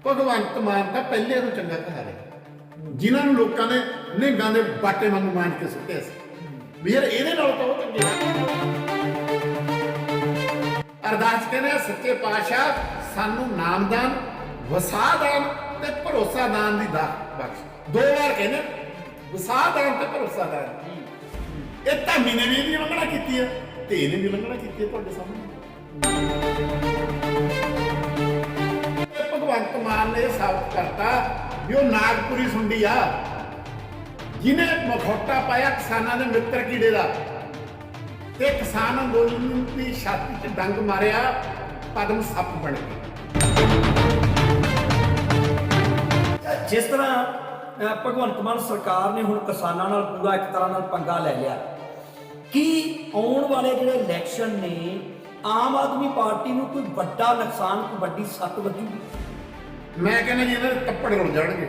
ਭਗਵੰਤ ਮਾਨ ਤਾਂ ਪਹਿਲੇ ਨੂੰ ਚੰਗਾ ਕਹਾ ਰਿਹਾ ਜਿਨ੍ਹਾਂ ਨੂੰ ਲੋਕਾਂ ਨੇ ਨਿਹੰਗਾਂ ਦੇ ਬਾਟੇ ਵਾਂਗੂ ਮਾਰ ਕੇ ਸੁੱਟਿਆ ਸੀ। ਵੀ ਯਾਰ ਇਹਦੇ ਨਾਲ ਤਾਂ ਉਹ ਚੰਗੇ ਅਰਦਾਸ ਕਹਿੰਦੇ ਆ, ਸੱਚੇ ਪਾਤਸ਼ਾਹ ਸਾਨੂੰ ਨਾਮਦਾਨ ਵਸਾਦਾਨ ਤੇ ਭਰੋਸਾਦਾਨ ਦੀ ਦਾਤ ਬਖਸ਼। ਦੋ ਵਾਰ ਕਹਿੰਦੇ ਵਸਾਦਾਨ ਤੇ ਭਰੋਸਾਦਾਨ। ਇਹ ਧਾਮੀ ਨੇ ਵੀ ਇਹਦੀ ਉਲੰਘਣਾ ਕੀਤੀ ਹੈ ਤੇ ਇਹਨੇ ਵੀ ਉਲੰਘਣਾ ਕੀਤੀ ਹੈ ਤੁਹਾਡੇ ਸਾਹਮਣੇ। ਭਗਵੰਤ ਮਾਨ ਨੇ ਇਹ ਸਾਬਤ ਕਰਤਾ ਵੀ ਉਹ ਨਾਗਪੁਰੀ ਸੁੰਡੀ ਆ। ਜਿਨੇ ਮਖੌਟਾ ਪਾਇਆ ਕਿਸਾਨਾਂ ਦੇ ਮਿੱਤਰ ਕੀੜੇ ਦਾ। ਤੇ ਕਿਸਾਨ ਅੰਦੋਲਨ ਦੀ ਛਾਤੀ 'ਚ ਡੰਗ ਮਾਰਿਆ, ਪਦਮ ਸੱਪ ਬਣ ਕੇ ਜਿਸ ਤਰ੍ਹਾਂ ਭਗਵੰਤ ਮਾਨ ਸਰਕਾਰ ਨੇ ਹੁਣ ਕਿਸਾਨਾਂ ਨਾਲ ਪੂਰਾ ਇੱਕ ਤਰ੍ਹਾਂ ਨਾਲ ਪੰਗਾ ਲੈ ਲਿਆ। ਕਿ ਆਉਣ ਵਾਲੇ ਜਿਹੜੇ ਇਲੈਕਸ਼ਨ ਨੇ, ਆਮ ਆਦਮੀ ਪਾਰਟੀ ਨੂੰ ਕੋਈ ਵੱਡਾ ਨੁਕਸਾਨ, ਕੋਈ ਵੱਡੀ ਸੱਟ ਵੱਜੂਗੀ? ਮੈਂ ਕਹਿੰਦਾ ਜੀ ਇਹਨਾਂ ਦੇ ਕੱਪੜੇ ਰੁੜ ਜਾਣਗੇ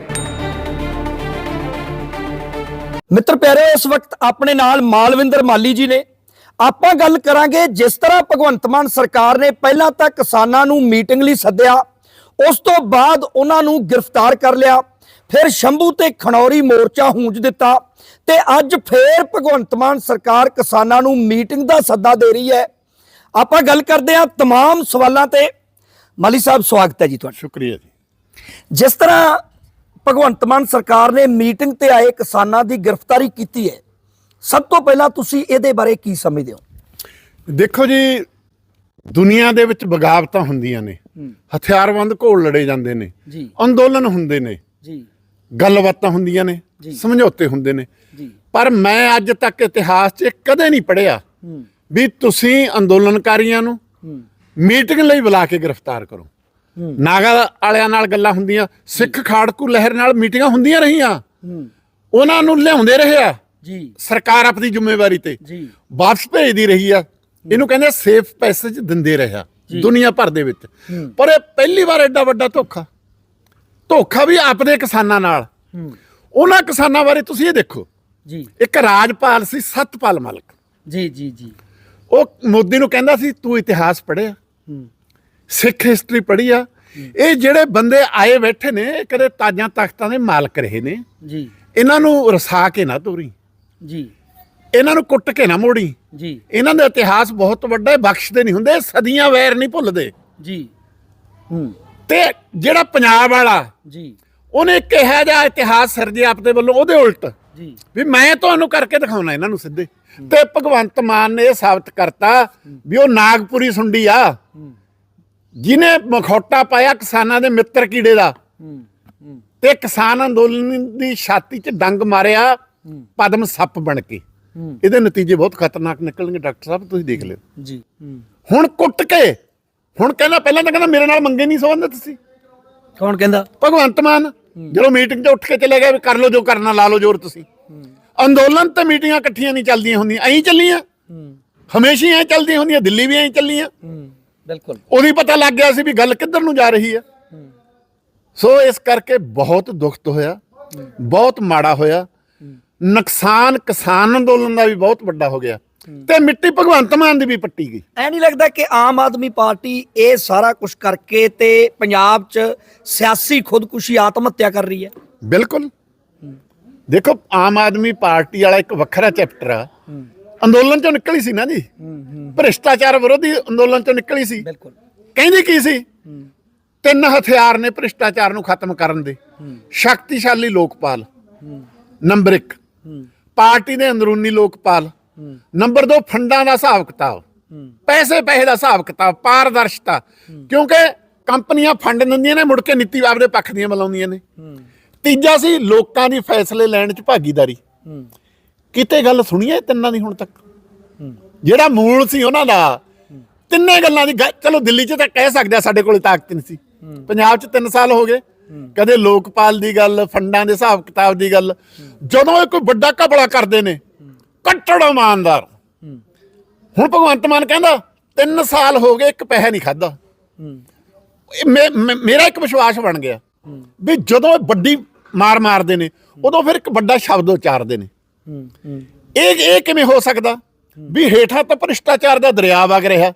ਮਿੱਤਰ ਪਿਆਰੇ ਇਸ ਵਕਤ ਆਪਣੇ ਨਾਲ ਮਾਲਵਿੰਦਰ ਮਾਲੀ ਜੀ ਨੇ ਆਪਾਂ ਗੱਲ ਕਰਾਂਗੇ ਜਿਸ ਤਰ੍ਹਾਂ ਭਗਵੰਤ ਮਾਨ ਸਰਕਾਰ ਨੇ ਪਹਿਲਾਂ ਤਾਂ ਕਿਸਾਨਾਂ ਨੂੰ ਮੀਟਿੰਗ ਲਈ ਸੱਦਿਆ ਉਸ ਤੋਂ ਬਾਅਦ ਉਹਨਾਂ ਨੂੰ ਗ੍ਰਿਫਤਾਰ ਕਰ ਲਿਆ ਫਿਰ ਸ਼ੰਭੂ ਤੇ ਖਣੌਰੀ ਮੋਰਚਾ ਹੂੰਜ ਦਿੱਤਾ ਤੇ ਅੱਜ ਫੇਰ ਭਗਵੰਤ ਮਾਨ ਸਰਕਾਰ ਕਿਸਾਨਾਂ ਨੂੰ ਮੀਟਿੰਗ ਦਾ ਸੱਦਾ ਦੇ ਰਹੀ ਹੈ ਆਪਾਂ ਗੱਲ ਕਰਦੇ ਹਾਂ तमाम ਸਵਾਲਾਂ ਤੇ ਮਾਲੀ ਸਾਹਿਬ ਸਵਾਗਤ ਹੈ ਜੀ ਤੁਹਾਡਾ ਸ਼ੁਕਰੀਆ ਜੀ ਜਿਸ ਤਰ੍ਹਾਂ ਭਗਵੰਤ ਮਾਨ ਸਰਕਾਰ ਨੇ ਮੀਟਿੰਗ ਤੇ ਆਏ ਕਿਸਾਨਾਂ ਦੀ ਗ੍ਰਿਫਤਾਰੀ ਕੀਤੀ ਹੈ ਸਭ ਤੋਂ ਪਹਿਲਾਂ ਤੁਸੀਂ ਇਹਦੇ ਬਾਰੇ ਕੀ ਸਮਝਦੇ ਹੋ? ਦੇਖੋ ਜੀ ਦੁਨੀਆ ਦੇ ਵਿੱਚ ਬਗਾਵਤਾਂ ਹੁੰਦੀਆਂ ਨੇ ਹਥਿਆਰਬੰਦ ਘੋਲ ਲੜੇ ਜਾਂਦੇ ਨੇ ਜੀ। ਅੰਦੋਲਨ ਹੁੰਦੇ ਨੇ ਜੀ। ਗੱਲਬਾਤਾਂ ਹੁੰਦੀਆਂ ਨੇ। ਸਮਝੌਤੇ ਹੁੰਦੇ ਨੇ। ਪਰ ਮੈਂ ਅੱਜ ਤੱਕ ਇਤਿਹਾਸ 'ਚ ਕਦੇ ਨਹੀਂ ਪੜਿਆ ਵੀ ਤੁਸੀਂ ਅੰਦੋਲਨਕਾਰੀਆਂ ਨੂੰ ਮੀਟਿੰਗ ਲਈ ਬੁਲਾ ਕੇ ਗ੍ਰਿਫਤਾਰ ਕਰੋ। ਨਾਗਾ ਵਾਲਿਆਂ ਨਾਲ ਗੱਲਾਂ ਹੁੰਦੀਆਂ ਸਿੱਖ ਖਾੜਕੂ ਲਹਿਰ ਨਾਲ ਮੀਟਿੰਗਾਂ ਹੁੰਦੀਆਂ ਰਹੀਆਂ। ਉਹਨਾਂ ਨੂੰ ਲਿਆਉਂਦੇ ਰਹੇ ਆ। ਜੀ। ਸਰਕਾਰ ਆਪਣੀ ਜ਼ਿੰਮੇਵਾਰੀ ਤੇ। ਜੀ। ਵਾਪਸ ਭੇਜਦੀ ਰਹੀ ਆ। ਇਹਨੂੰ ਕਹਿੰਦੇ ਸੇਫ ਪੈਸੇਜ ਦਿੰਦੇ ਰਿਹਾ ਦੁਨੀਆ ਭਰ ਦੇ ਵਿੱਚ। ਪਰ ਇਹ ਪਹਿਲੀ ਵਾਰ ਐਡਾ ਵੱਡਾ ਧੋਖਾ। ਧੋਖਾ ਵੀ ਆਪਦੇ ਕਿਸਾਨਾਂ ਨਾਲ। ਉਹਨਾਂ ਕਿਸਾਨਾਂ ਬਾਰੇ ਤੁਸੀਂ ਇਹ ਦੇਖੋ। ਜੀ। ਇੱਕ ਰਾਜਪਾਲ ਸੀ ਸਤਪਾਲ ਮਲਕ। ਜੀ ਜੀ ਜੀ। ਉਹ ਮੋਦੀ ਨੂੰ ਕਹਿੰਦਾ ਸੀ ਤੂੰ ਇਤਿਹਾਸ ਪੜ੍ਹਿਆ। ਸਿੱਖ ਹਿਸਟਰੀ ਪੜ੍ਹੀ ਆ। ਇਹ ਜਿਹੜੇ ਬੰਦੇ ਆਏ ਬੈਠੇ ਨੇ ਇਹ ਕਦੇ ਤਾਜਾਂ ਤਖਤਾਂ ਦੇ ਮਾਲਕ ਰਹੇ ਨੇ। ਜੀ। ਇਹਨਾਂ ਨੂੰ ਰਸਾ ਕੇ ਨਾ ਤੋਰੀ। ਜੀ। ਇਹਨਾਂ ਨੂੰ ਕੁੱਟ ਕੇ ਨਾ ਮੋੜੀ। ਜੀ। ਇਹਨਾਂ ਦਾ ਇਤਿਹਾਸ ਬਹੁਤ ਵੱਡਾ ਹੈ ਬਖਸ਼ਦੇ ਨਹੀਂ ਹੁੰਦੇ ਸਦੀਆਂ ਵੈਰ ਨਹੀਂ ਭੁੱਲਦੇ। ਜੀ। ਹੂੰ। ਤੇ ਜਿਹੜਾ ਪੰਜਾਬ ਵਾਲਾ ਜੀ। ਉਹਨੇ ਕਿਹਾ ਜਾ ਇਤਿਹਾਸ ਸਿਰਜਿਆ ਆਪਦੇ ਵੱਲੋਂ ਉਹਦੇ ਉਲਟ। ਜੀ। ਵੀ ਮੈਂ ਤੁਹਾਨੂੰ ਕਰਕੇ ਦਿਖਾਉਣਾ ਇਹਨਾਂ ਨੂੰ ਸਿੱਧੇ। ਤੇ ਭਗਵੰਤ ਮਾਨ ਨੇ ਇਹ ਸਾਬਤ ਕਰਤਾ ਵੀ ਉਹ ਨਾਗਪੁਰੀ ਸੁੰਡੀ ਆ। ਜਿਨੇ ਮਖੌਟਾ ਪਾਇਆ ਕਿਸਾਨਾਂ ਦੇ ਮਿੱਤਰ ਕੀੜੇ ਦਾ ਤੇ ਕਿਸਾਨ ਅੰਦੋਲਨ ਦੀ ਛਾਤੀ 'ਚ ਡੰਗ ਮਾਰਿਆ ਪਦਮ ਸੱਪ ਬਣ ਕੇ। ਇਹਦੇ ਨਤੀਜੇ ਬਹੁਤ ਖਤਰਨਾਕ ਨਿਕਲਣਗੇ ਡਾਕਟਰ ਸਾਹਿਬ ਤੁਸੀਂ ਦੇਖ ਲਿਓ। ਜੀ। ਹੁਣ ਕੁੱਟ ਕੇ ਹੁਣ ਕਹਿੰਦਾ ਪਹਿਲਾਂ ਤਾਂ ਕਹਿੰਦਾ ਮੇਰੇ ਨਾਲ ਮੰਗੇ ਨਹੀਂ ਸੰਬੰਧਤ ਸੀ। ਕੌਣ ਕਹਿੰਦਾ? ਭਗਵੰਤ ਮਾਨ ਜਦੋਂ ਮੀਟਿੰਗ 'ਚ ਉੱਠ ਕੇ ਚਲੇ ਵੀ ਕਰ ਲਓ ਜੋ ਕਰਨਾ ਲਾ ਲਓ ਜ਼ੋਰ ਤੁਸੀਂ। ਅੰਦੋਲਨ ਤੇ ਮੀਟਿੰਗਾਂ ਇਕੱਠੀਆਂ ਨਹੀਂ ਚੱਲਦੀਆਂ ਹੁੰਦੀਆਂ ਐਂ ਚੱਲੀਆਂ। ਹਮੇਸ਼ਾ ਐਂ ਚੱਲਦੀਆਂ ਹੁੰਦੀਆਂ ਦਿੱਲੀ ਵੀ ਐਂ ਚੱਲੀਆਂ। ਬਿਲਕੁਲ। ਉਹਦੀ ਪਤਾ ਲੱਗ ਗਿਆ ਸੀ ਵੀ ਗੱਲ ਕਿੱਧਰ ਨੂੰ ਜਾ ਰਹੀ ਆ ਸੋ ਇਸ ਕਰਕੇ ਬਹੁਤ ਦੁਖਤ ਹੋਇਆ ਬਹੁਤ ਮਾੜਾ ਹੋਇਆ। ਨੁਕਸਾਨ ਕਿਸਾਨ ਅੰਦੋਲਨ ਦਾ ਵੀ ਬਹੁਤ ਵੱਡਾ ਹੋ ਗਿਆ। ਤੇ ਮਿੱਟੀ ਭਗਵੰਤ ਮਾਨ ਦੀ ਵੀ ਪੱਟੀ ਗਈ। ਐ ਨਹੀਂ ਲੱਗਦਾ ਕਿ ਆਮ ਆਦਮੀ ਪਾਰਟੀ ਇਹ ਸਾਰਾ ਕੁਝ ਕਰਕੇ ਤੇ ਪੰਜਾਬ 'ਚ ਸਿਆਸੀ ਖੁਦਕੁਸ਼ੀ ਆਤਮ ਹੱਤਿਆ ਕਰ ਰਹੀ ਹੈ? ਬਿਲਕੁਲ। ਦੇਖੋ ਆਮ ਆਦਮੀ ਪਾਰਟੀ ਵਾਲਾ ਇੱਕ ਵੱਖਰਾ ਚੈਪਟਰ ਆ। ਅੰਦੋਲਨ ਚੋਂ ਨਿਕਲੀ ਸੀ ਨਾ ਜੀ। ਭ੍ਰਿਸ਼ਟਾਚਾਰ ਵਿਰੋਧੀ ਅੰਦੋਲਨ ਚੋਂ ਨਿਕਲੀ ਸੀ। ਬਿਲਕੁਲ। ਕਹਿੰਦੀ ਕੀ ਸੀ? ਤਿੰਨ ਹਥਿਆਰ ਨੇ ਭ੍ਰਿਸ਼ਟਾਚਾਰ ਨੂੰ ਖਤਮ ਕਰਨ ਦੇ। ਸ਼ਕਤੀਸ਼ਾਲੀ ਲੋਕਪਾਲ। ਨੰਬਰ 1 ਪਾਰਟੀ ਦੇ ਅੰਦਰੂਨੀ ਲੋਕਪਾਲ। ਨੰਬਰ 2 ਫੰਡਾਂ ਦਾ ਹਿਸਾਬ ਕਿਤਾਬ। ਪੈਸੇ ਪੈਸੇ ਦਾ ਹਿਸਾਬ ਕਿਤਾਬ ਪਾਰਦਰਸ਼ਤਾ। ਕਿਉਂਕਿ ਕੰਪਨੀਆਂ ਫੰਡ ਦਿੰਦੀਆਂ ਨੇ ਮੁੜ ਕੇ ਨੀਤੀ ਆਪਦੇ ਪੱਖ ਦੀਆਂ ਬੁਲਾਉਂਦੀਆਂ ਨੇ। ਤੀਜਾ ਸੀ ਲੋਕਾਂ ਦੀ ਫੈਸਲੇ ਲੈਣ 'ਚ ਭਾਗੀਦਾਰੀ। ਕਿਤੇ ਗੱਲ ਸੁਣੀ ਇਹ ਤਿੰਨਾਂ ਦੀ ਹੁਣ ਤੱਕ? ਜਿਹੜਾ ਮੂਲ ਸੀ ਉਹਨਾਂ ਦਾ। ਤਿੰਨੇ ਗੱਲਾਂ ਦੀ ਚਲੋ ਦਿੱਲੀ 'ਚ ਤਾਂ ਕਹਿ ਸਕਦੇ ਆ ਸਾਡੇ ਕੋਲ ਤਾਕਤ ਨਹੀਂ ਸੀ। ਪੰਜਾਬ 'ਚ 3 ਸਾਲ ਹੋ ਗਏ। ਕਦੇ ਲੋਕਪਾਲ ਦੀ ਗੱਲ ਫੰਡਾਂ ਦੇ ਹਿਸਾਬ ਕਿਤਾਬ ਦੀ ਗੱਲ। ਜਦੋਂ ਇਹ ਕੋਈ ਵੱਡਾ ਘਪਲਾ ਕਰਦੇ ਨੇ ਕੱਟੜ ਇਮਾਨਦਾਰ। ਹੁਣ ਭਗਵੰਤ ਮਾਨ ਕਹਿੰਦਾ 3 ਸਾਲ ਹੋ ਗਏ ਇੱਕ ਪੈਸਾ ਨਹੀਂ ਖਾਦਾ ਮੇਰਾ ਇੱਕ ਵਿਸ਼ਵਾਸ ਬਣ ਗਿਆ ਵੀ ਜਦੋਂ ਇਹ ਵੱਡੀ ਮਾਰ ਮਾਰਦੇ ਨੇ ਉਦੋਂ ਫਿਰ ਇੱਕ ਵੱਡਾ ਸ਼ਬਦ ਉਚਾਰਦੇ ਨੇ। ਇਹ ਇਹ ਕਿਵੇਂ ਹੋ ਸਕਦਾ? ਵੀ ਹੇਠਾਂ ਤਾਂ ਭ੍ਰਿਸ਼ਟਾਚਾਰ ਦਾ ਦਰਿਆ ਵਗ ਰਿਹਾ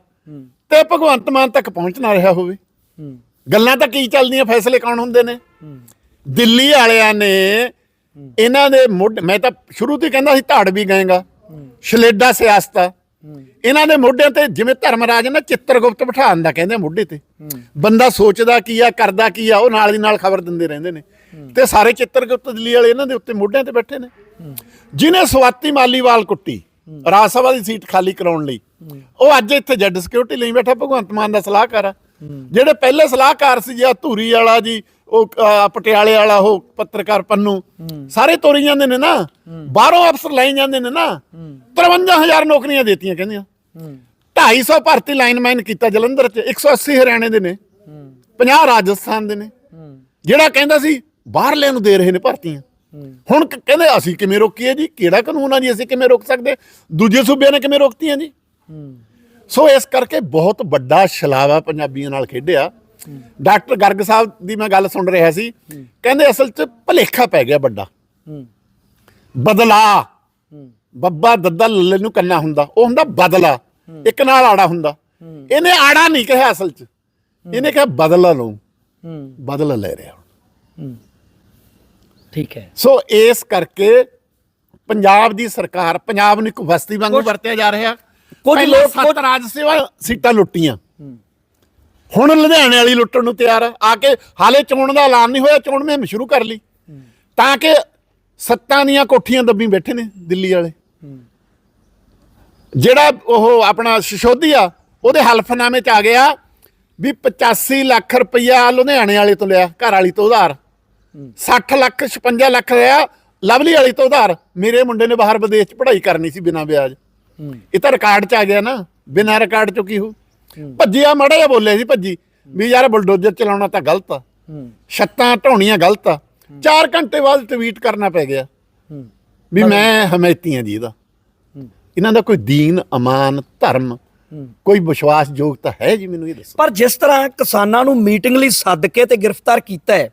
ਤੇ ਭਗਵੰਤ ਮਾਨ ਤੱਕ ਪਹੁੰਚ ਨਾ ਰਿਹਾ ਹੋਵੇ। ਗੱਲਾਂ ਤਾਂ ਕੀ ਚੱਲਦੀਆਂ? ਫੈਸਲੇ ਕੌਣ ਹੁੰਦੇ ਨੇ? ਦਿੱਲੀ ਵਾਲਿਆਂ ਨੇ ਇਹਨਾਂ ਦੇ ਮੁੱਢ ਮੈਂ ਤਾਂ ਸ਼ੁਰੂ ਤੋਂ ਕਹਿੰਦਾ ਸੀ ਧਾੜ ਵੀ ਗਏਗਾ। ਸ਼ਲੇਡਾ ਸਿਆਸਤਾ ਇਹਨਾਂ ਦੇ ਮੋਢਿਆਂ ਤੇ ਜਿਵੇਂ ਧਰਮਰਾਜ ਨਾ ਚਿੱਤਰਗੁਪਤ ਬਿਠਾਉਣ ਦਾ ਕਹਿੰਦੇ ਮੋਢੇ ਤੇ। ਬੰਦਾ ਸੋਚਦਾ ਕੀ ਆ, ਕਰਦਾ ਕੀ ਆ, ਉਹ ਨਾਲ ਦੀ ਨਾਲ ਖਬਰ ਦਿੰਦੇ ਰਹਿੰਦੇ ਨੇ। ਤੇ ਸਾਰੇ ਚਿੱਤਰਗੁਪਤ ਦਿੱਲੀ ਵਾਲੇ ਇਹਨਾਂ ਦੇ ਉੱਤੇ ਮੋਢਿਆਂ ਤੇ ਬੈਠੇ ਨੇ। ਜਿਨੇ ਸਵਾਤੀ ਮਾਲੀਵਾਲ ਕੁੱਟੀ ਰਾਜ ਸਭਾ ਦੀ ਸੀਟ ਖਾਲੀ ਕਰਾਉਣ ਲਈ ਉਹ ਅੱਜ ਇੱਥੇ ਜੱਡ ਸਿਕਿਉਰਿਟੀ ਲਈ ਬੈਠਾ ਭਗਵੰਤ ਮਾਨ ਦਾ ਸਲਾਹਕਾਰ ਆ। ਜਿਹੜੇ ਪਹਿਲੇ ਸਲਾਹਕਾਰ ਸੀ ਜਿਆ ਧੂਰੀ ਵਾਲਾ ਜੀ ਉਹ ਪਟਿਆਲੇ ਵਾਲਾ ਉਹ ਪੱਤਰਕਾਰ ਪੰਨੂ ਸਾਰੇ ਤੋਰੀ ਜਾਂਦੇ ਨੇ ਨਾ। ਬਾਹਰੋਂ ਅਫਸਰ ਲਾਈ ਜਾਂਦੇ ਨੇ ਨਾ। 53000 ਨੌਕਰੀਆਂ ਦੇਤੀਆਂ ਕਹਿੰਦੀਆਂ। 250 ਭਰਤੀ ਲਾਈਨਮੈਨ ਕੀਤਾ ਜਲੰਧਰ ਚ 180 ਹਰਿਆਣੇ ਦੇ ਨੇ। 50 ਰਾਜਸਥਾਨ ਦੇ ਨੇ। ਜਿਹੜਾ ਕਹਿੰਦਾ ਸੀ ਬਾਹਰਲਿਆਂ ਨੂੰ ਦੇ ਰਹੇ ਨੇ ਭਰਤੀਆਂ। ਹੁਣ ਕਹਿੰਦੇ ਅਸੀਂ ਕਿਵੇਂ ਰੋਕੀਏ ਜੀ? ਕਿਹੜਾ ਕਾਨੂੰਨ ਆ ਜੀ? ਅਸੀਂ ਕਿਵੇਂ ਰੋਕ ਸਕਦੇ? ਦੂਜੇ ਸੂਬਿਆਂ ਨੇ ਕਿਵੇਂ ਰੋਕਤੀਆਂ ਜੀ? ਸੋ ਇਸ ਕਰਕੇ ਬਹੁਤ ਵੱਡਾ ਛਲਾਵਾ ਪੰਜਾਬੀਆਂ ਨਾਲ ਖੇਡਿਆ। ਡਾਕਟਰ ਗਰਗ ਸਾਹਿਬ ਦੀ ਮੈਂ ਗੱਲ ਸੁਣ ਰਿਹਾ ਸੀ। ਕਹਿੰਦੇ ਅਸਲ 'ਚ ਭਲੇਖਾ ਪੈ ਗਿਆ ਵੱਡਾ। ਬਦਲਾ। ਬੱਬਾ ਦੱਦਾ ਲੱਲੇ ਨੂੰ ਕੰਨਾ ਹੁੰਦਾ। ਉਹ ਹੁੰਦਾ ਬਦਲਾ। ਇੱਕ ਨਾਲ ਆੜਾ ਹੁੰਦਾ। ਇਹਨੇ ਆੜਾ ਨਹੀਂ ਕਿਹਾ ਅਸਲ 'ਚ। ਇਹਨੇ ਕਿਹਾ ਬਦਲਾ ਲਊ। ਬਦਲਾ ਲੈ ਰਿਹਾ। ਠੀਕ ਹੈ। ਸੋ ਇਸ ਕਰਕੇ ਪੰਜਾਬ ਦੀ ਸਰਕਾਰ ਪੰਜਾਬ ਨੂੰ ਇੱਕ ਬਸਤੀ ਵਾਂਗੂ ਵਰਤਿਆ ਜਾ ਰਿਹਾ। ਕੁਝ ਲੋਕ- ਸੱਤ ਰਾਜ ਸੇਵਾ ਸੀਟਾਂ ਲੁੱਟੀਆਂ। ਹੁਣ ਲੁਧਿਆਣੇ ਵਾਲੀ ਲੁੱਟਣ ਨੂੰ ਤਿਆਰ ਆ। ਆ ਕੇ ਹਾਲੇ ਚੋਣ ਦਾ ਐਲਾਨ ਨਹੀਂ ਹੋਇਆ ਚੋਣ ਮੁਹਿੰਮ ਸ਼ੁਰੂ ਕਰ ਲਈ। ਤਾਂ ਕਿ ਸੱਤਾਂ ਦੀਆਂ ਕੋਠੀਆਂ ਦੱਬੀ ਬੈਠੇ ਨੇ ਦਿੱਲੀ ਵਾਲੇ। ਜਿਹੜਾ ਉਹ ਆਪਣਾ ਸ਼ਿਸ਼ੋਦੀਆ ਉਹਦੇ ਹਲਫਨਾਮੇ ਚ ਆ ਗਿਆ ਵੀ 85 ਲੱਖ ਰੁਪਈਆ ਲੁਧਿਆਣੇ ਵਾਲੇ ਤੋਂ ਲਿਆ ਘਰ ਵਾਲੀ ਤੋਂ ਉਧਾਰ। 60 ਲੱਖ 56 ਲੱਖ ਲਿਆ ਲਵਲੀ ਵਾਲੀ ਤੋਂ ਉਧਾਰ। ਮੇਰੇ ਮੁੰਡੇ ਨੇ ਬਾਹਰ ਵਿਦੇਸ਼ ਚ ਪੜ੍ਹਾਈ ਕਰਨੀ ਸੀ ਬਿਨਾਂ ਵਿਆਜ। ਇਹ ਤਾਂ ਰਿਕਾਰਡ ਚ ਆ ਗਿਆ ਨਾ। ਬਿਨਾਂ ਰਿਕਾਰਡ ਚੋਂ ਕੀ ਹੋ? ਭੱਜਿਆ ਮੜਾ ਜਿਹਾ ਬੋਲੇ ਸੀ ਭੱਜੀ। ਵੀ ਯਾਰ ਬੁਲਡੋਜ਼ਰ ਚਲਾਉਣਾ ਤਾਂ ਗਲਤ ਆ। ਛੱਤਾਂ ਢਾਉਣੀਆਂ ਗਲਤ ਆ। 4 ਘੰਟੇ ਬਾਅਦ ਟਵੀਟ ਕਰਨਾ ਪੈ ਗਿਆ। ਵੀ ਮੈਂ ਹਮਾਇਤੀ ਹਾਂ ਜੀ ਇਹਦਾ ਇਹਨਾਂ ਦਾ ਕੋਈ ਦੀਨ ਅਮਾਨ ਧਰਮ ਕੋਈ ਵਿਸ਼ਵਾਸ ਯੋਗਤਾ ਹੈ ਜੀ ਮੈਨੂੰ ਇਹ ਦੱਸੋ। ਪਰ ਜਿਸ ਤਰ੍ਹਾਂ ਕਿਸਾਨਾਂ ਨੂੰ ਮੀਟਿੰਗ ਲਈ ਸੱਦ ਕੇ ਤੇ ਗ੍ਰਿਫਤਾਰ ਕੀਤਾ ਹੈ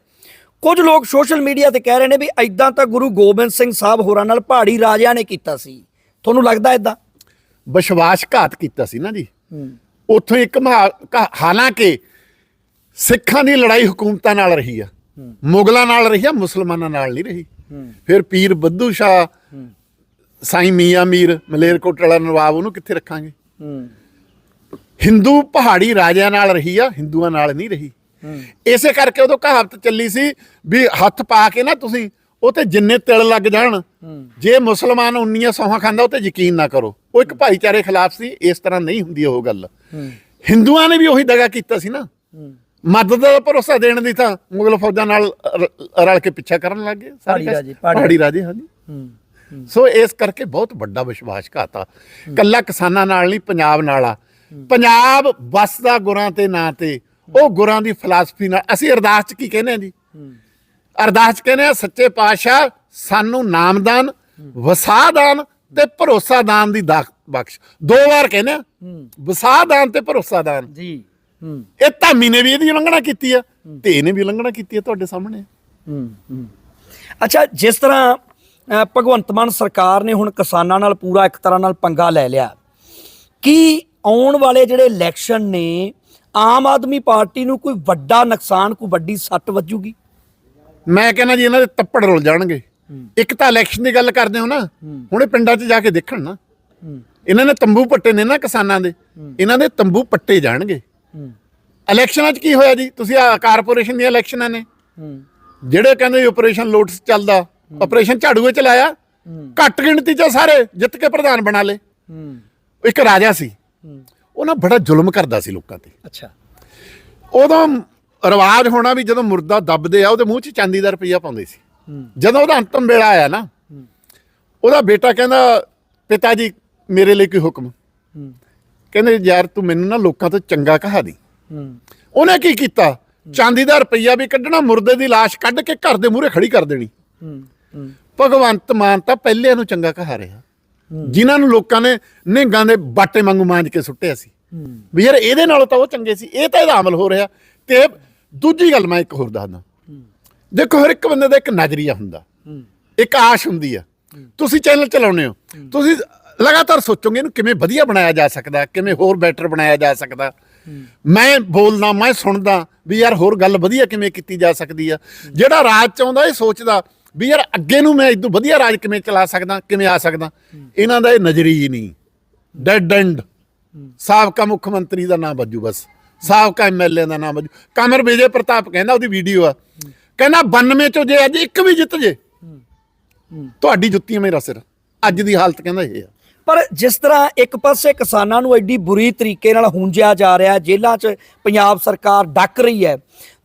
ਕੁਝ ਲੋਕ ਸੋਸ਼ਲ ਮੀਡੀਆ ਤੇ ਕਹਿ ਰਹੇ ਨੇ ਵੀ ਐਦਾਂ ਤਾਂ ਗੁਰੂ ਗੋਬਿੰਦ ਸਿੰਘ ਸਾਹਿਬ ਹੋਰਾਂ ਨਾਲ ਪਹਾੜੀ ਰਾਜਿਆਂ ਨੇ ਕੀਤਾ ਸੀ। ਤੁਹਾਨੂੰ ਲੱਗਦਾ ਐਦਾਂ ਵਿਸ਼ਵਾਸਘਾਤ ਕੀਤਾ ਸੀ ਨਾ ਜੀ। ਉੱਥੋਂ ਇੱਕ ਹਾਲਾਂਕਿ ਸਿੱਖਾਂ ਦੀ ਲੜਾਈ ਹਕੂਮਤਾਂ ਨਾਲ ਰਹੀ ਆ। ਮੁਗਲਾਂ ਨਾਲ ਰਹੀ ਆ ਮੁਸਲਮਾਨਾਂ ਨਾਲ ਨਹੀਂ ਰਹੀ। ਫਿਰ ਪੀਰ ਬੱਧੂ ਸ਼ਾਹ ਸਾਈ ਮੀਆਂ ਮੀਰ ਮਲੇਰਕੋਟਲਾ ਨਵਾਬ ਉਹਨੂੰ ਕਿੱਥੇ ਰੱਖਾਂਗੇ? ਹਿੰਦੂ ਪਹਾੜੀ ਰਾਜਿਆਂ ਨਾਲ ਰਹੀ ਆ ਹਿੰਦੂਆਂ ਨਾਲ ਨਹੀਂ ਰਹੀ। ਇਸੇ ਕਰਕੇ ਉਦੋਂ ਕਹਾਵਤ ਚੱਲੀ ਸੀ ਵੀ ਹੱਥ ਪਾ ਕੇ ਨਾ ਤੁਸੀਂ ਉਹ ਤੇ ਜਿੰਨੇ ਤਿਲ ਲੱਗ ਜਾਣ ਜੇ ਮੁਸਲਮਾਨ ਉਨੀਆਂ ਸੌਹਾਂ ਖਾਂਦਾ ਉਹ ਤੇ ਯਕੀਨ ਨਾ ਕਰੋ। ਉਹ ਇੱਕ ਭਾਈਚਾਰੇ ਖਿਲਾਫ ਸੀ ਇਸ ਤਰ੍ਹਾਂ ਨਹੀਂ ਹੁੰਦੀ ਉਹ ਗੱਲ। ਹਿੰਦੂਆਂ ਨੇ ਵੀ ਉਹੀ ਦਗਾ ਕੀਤਾ ਸੀ ਨਾ। ਮਦਦ ਦਾ ਭਰੋਸਾ ਦੇਣ ਦੀ ਤਾਂ ਮੁਗਲ ਫੌਜਾਂ ਨਾਲ ਰਲ ਕੇ ਪਿੱਛਾ ਕਰਨ ਲੱਗ ਗਏ। ਸਾਰੇ ਰਾਜੇ, ਪਹਾੜੀ ਪਹਾੜੀ ਰਾਜੇ। ਹਾਂਜੀ। ਸੋ ਇਸ ਕਰਕੇ ਬਹੁਤ ਵੱਡਾ ਵਿਸ਼ਵਾਸਘਾਤ ਆ। ਕੱਲਾ ਕਿਸਾਨਾਂ ਨਾਲ ਨਹੀਂ ਪੰਜਾਬ ਨਾਲ ਆ। ਪੰਜਾਬ ਵਸਦਾ ਗੁਰਾਂ ਤੇ ਨਾਂ ਤੇ ਉਹ ਗੁਰਾਂ ਦੀ ਫਿਲਾਸਫੀ ਨਾਲ। ਅਸੀਂ ਅਰਦਾਸ ਚ ਕੀ ਕਹਿੰਦੇ ਆ ਜੀ? ਅਰਦਾਸ 'ਚ ਕਹਿੰਦੇ ਆ ਸੱਚੇ ਪਾਤਸ਼ਾਹ ਸਾਨੂੰ ਨਾਮਦਾਨ ਵਸਾਦਾਨ ਤੇ ਭਰੋਸਾਦਾਨ ਦੀ ਬਖਸ਼। ਦੋ ਵਾਰ ਕਹਿੰਦੇ ਆ ਵਸਾਦਾਨ ਤੇ ਭਰੋਸਾਦਾਨ। ਜੀ ਇਹ ਧਾਮੀ ਨੇ ਵੀ ਇਹਦੀ ਉਲੰਘਣਾ ਕੀਤੀ ਆ ਤੇ ਇਹਨੇ ਵੀ ਉਲੰਘਣਾ ਕੀਤੀ ਆ ਤੁਹਾਡੇ ਸਾਹਮਣੇ। ਅੱਛਾ ਜਿਸ ਤਰ੍ਹਾਂ ਭਗਵੰਤ ਮਾਨ ਸਰਕਾਰ ਨੇ ਹੁਣ ਕਿਸਾਨਾਂ ਨਾਲ ਪੂਰਾ ਇੱਕ ਤਰ੍ਹਾਂ ਨਾਲ ਪੰਗਾ ਲੈ ਲਿਆ ਕੀ ਆਉਣ ਵਾਲੇ ਜਿਹੜੇ ਇਲੈਕਸ਼ਨ ਨੇ ਆਮ ਆਦਮੀ ਪਾਰਟੀ ਨੂੰ ਕੋਈ ਵੱਡਾ ਨੁਕਸਾਨ ਕੋਈ ਵੱਡੀ ਸੱਟ ਵੱਜੂਗੀ? ਮੈਂ ਕਹਿੰਦਾ ਜੀ ਇਹਨਾਂ ਦੇ ਤੱਪੜ ਰੁਲ ਜਾਣਗੇ। ਇੱਕ ਤਾਂ ਇਲੈਕਸ਼ਨ ਦੀ ਗੱਲ ਕਰਦੇ ਹੋ ਨਾ ਹੁਣੇ ਪਿੰਡਾਂ 'ਚ ਜਾ ਕੇ ਦੇਖਣ ਨਾ। ਇਹਨਾਂ ਨੇ ਤੰਬੂ ਪੱਟੇ ਨੇ ਨਾ ਕਿਸਾਨਾਂ ਦੇ। ਇਹਨਾਂ ਦੇ ਤੰਬੂ ਪੱਟੇ ਜਾਣਗੇ। ਇਲੈਕਸ਼ਨਾਂ 'ਚ ਕੀ ਹੋਇਆ ਜੀ? ਤੁਸੀਂ ਆ ਕਾਰਪੋਰੇਸ਼ਨ ਦੀਆਂ ਇਲੈਕਸ਼ਨਾਂ ਨੇ। ਜਿਹੜੇ ਕਹਿੰਦੇ ਆਪਰੇਸ਼ਨ ਲੋਟਸ ਚੱਲਦਾ ਆਪਰੇਸ਼ਨ ਝਾੜੂਏ ਚਲਾਇਆ ਘੱਟ ਗਿਣਤੀ 'ਚ ਸਾਰੇ ਜਿੱਤ ਕੇ ਪ੍ਰਧਾਨ ਬਣਾ ਲੇ ਇੱਕ ਰਾਜਾ ਸੀ। ਉਹ ਨਾ ਬੜਾ ਜ਼ੁਲਮ ਕਰਦਾ ਸੀ ਲੋਕਾਂ ਤੇ। ਅੱਛਾ। ਉਦੋਂ ਰਿਵਾਜ ਹੋਣਾ ਵੀ ਜਦੋਂ ਮੁਰਦਾ ਦੱਬਦੇ ਆ ਉਹਦੇ ਮੂੰਹ 'ਚ ਚਾਂਦੀ ਦਾ ਰੁਪਈਆ ਪਾਉਂਦੇ ਸੀ। ਜਦੋਂ ਉਹਦਾ ਅੰਤਮ ਵੇਲਾ ਆਇਆ ਨਾ ਉਹਦਾ ਬੇਟਾ ਕਹਿੰਦਾ ਪਿਤਾ ਜੀ ਮੇਰੇ ਲਈ ਕੋਈ ਹੁਕਮ। ਕਹਿੰਦੇ ਯਾਰ ਤੂੰ ਮੈਨੂੰ ਨਾ ਲੋਕਾਂ ਤੋਂ ਚੰਗਾ ਕਹਾ ਦੀ। ਉਹਨੇ ਕੀ ਕੀਤਾ? ਚਾਂਦੀ ਦਾ ਰੁਪਈਆ ਵੀ ਕੱਢਣਾ ਮੁਰਦੇ ਦੀ ਲਾਸ਼ ਕੱਢ ਕੇ ਘਰ ਦੇ ਮੂਹਰੇ ਖੜੀ ਕਰ ਦੇਣੀ। ਭਗਵੰਤ ਮਾਨ ਤਾਂ ਪਹਿਲਿਆਂ ਨੂੰ ਚੰਗਾ ਕਹਾ ਰਿਹਾ। ਜਿਨ੍ਹਾਂ ਨੂੰ ਲੋਕਾਂ ਨੇ ਨਿਹੰਗਾਂ ਦੇ ਬਾਟੇ ਵਾਂਗੂ ਮਾਂਜ ਕੇ ਸੁੱਟਿਆ ਸੀ। ਵੀ ਯਾਰ ਇਹਦੇ ਨਾਲੋਂ ਤਾਂ ਉਹ ਚੰਗੇ ਸੀ, ਇਹ ਤਾਂ ਇਹਦਾ ਅਮਲ ਹੋ ਰਿਹਾ। ਤੇ ਦੂਜੀ ਗੱਲ ਮੈਂ ਇੱਕ ਹੋਰ ਦੱਸਦਾ। ਦੇਖੋ ਹਰ ਇੱਕ ਬੰਦੇ ਦਾ ਇੱਕ ਨਜ਼ਰੀਆ ਹੁੰਦਾ। ਇੱਕ ਆਸ਼ ਹੁੰਦੀ ਆ। ਤੁਸੀਂ ਚੈਨਲ ਚਲਾਉਂਦੇ ਹੋ। ਤੁਸੀਂ ਲਗਾਤਾਰ ਸੋਚੋਗੇ ਇਹਨੂੰ ਕਿਵੇਂ ਵਧੀਆ ਬਣਾਇਆ ਜਾ ਸਕਦਾ, ਕਿਵੇਂ ਹੋਰ ਬੈਟਰ ਬਣਾਇਆ ਜਾ ਸਕਦਾ। ਮੈਂ ਬੋਲਦਾ, ਮੈਂ ਸੁਣਦਾ ਵੀ ਯਾਰ ਹੋਰ ਗੱਲ ਵਧੀਆ ਕਿਵੇਂ ਕੀਤੀ ਜਾ ਸਕਦੀ ਆ। ਜਿਹੜਾ ਰਾਜ ਚ ਆਉਂਦਾ, ਇਹ ਸੋਚਦਾ ਵੀ ਯਾਰ ਅੱਗੇ ਨੂੰ ਮੈਂ ਇਦੋਂ ਵਧੀਆ ਰਾਜ ਕਿਵੇਂ ਚਲਾ ਸਕਦਾ ਕਿਵੇਂ ਆ ਸਕਦਾ? ਇਹਨਾਂ ਦਾ ਇਹ ਨਜ਼ਰੀ ਹੀ ਨਹੀਂ। ਡੈਡ ਐਂਡ ਸਾਬਕਾ ਮੁੱਖ ਮੰਤਰੀ ਦਾ ਨਾਮ ਵੱਜੂ ਬਸ। ਸਾਬਕਾ ਐਮਐਲਏ ਦਾ ਨਾਮ ਵੱਜੂ। ਕਮਰ ਵਿਜੇ ਪ੍ਰਤਾਪ ਕਹਿੰਦਾ ਉਹਦੀ ਵੀਡੀਓ ਆ। ਕਹਿੰਦਾ 92 ਚੋਂ ਜੇ ਅੱਜ ਇੱਕ ਵੀ ਜਿੱਤ ਜੇ ਤੁਹਾਡੀ ਜੁੱਤੀ ਮੇਰਾ ਸਿਰ। ਅੱਜ ਦੀ ਹਾਲਤ ਕਹਿੰਦਾ ਇਹ ਆ। ਪਰ ਜਿਸ ਤਰ੍ਹਾਂ ਇੱਕ ਪਾਸੇ ਕਿਸਾਨਾਂ ਨੂੰ ਐਡੀ ਬੁਰੀ ਤਰੀਕੇ ਨਾਲ ਹੁੰਜਿਆ ਜਾ ਰਿਹਾ ਜੇਲ੍ਹਾਂ 'ਚ ਪੰਜਾਬ ਸਰਕਾਰ ਡੱਕ ਰਹੀ ਹੈ।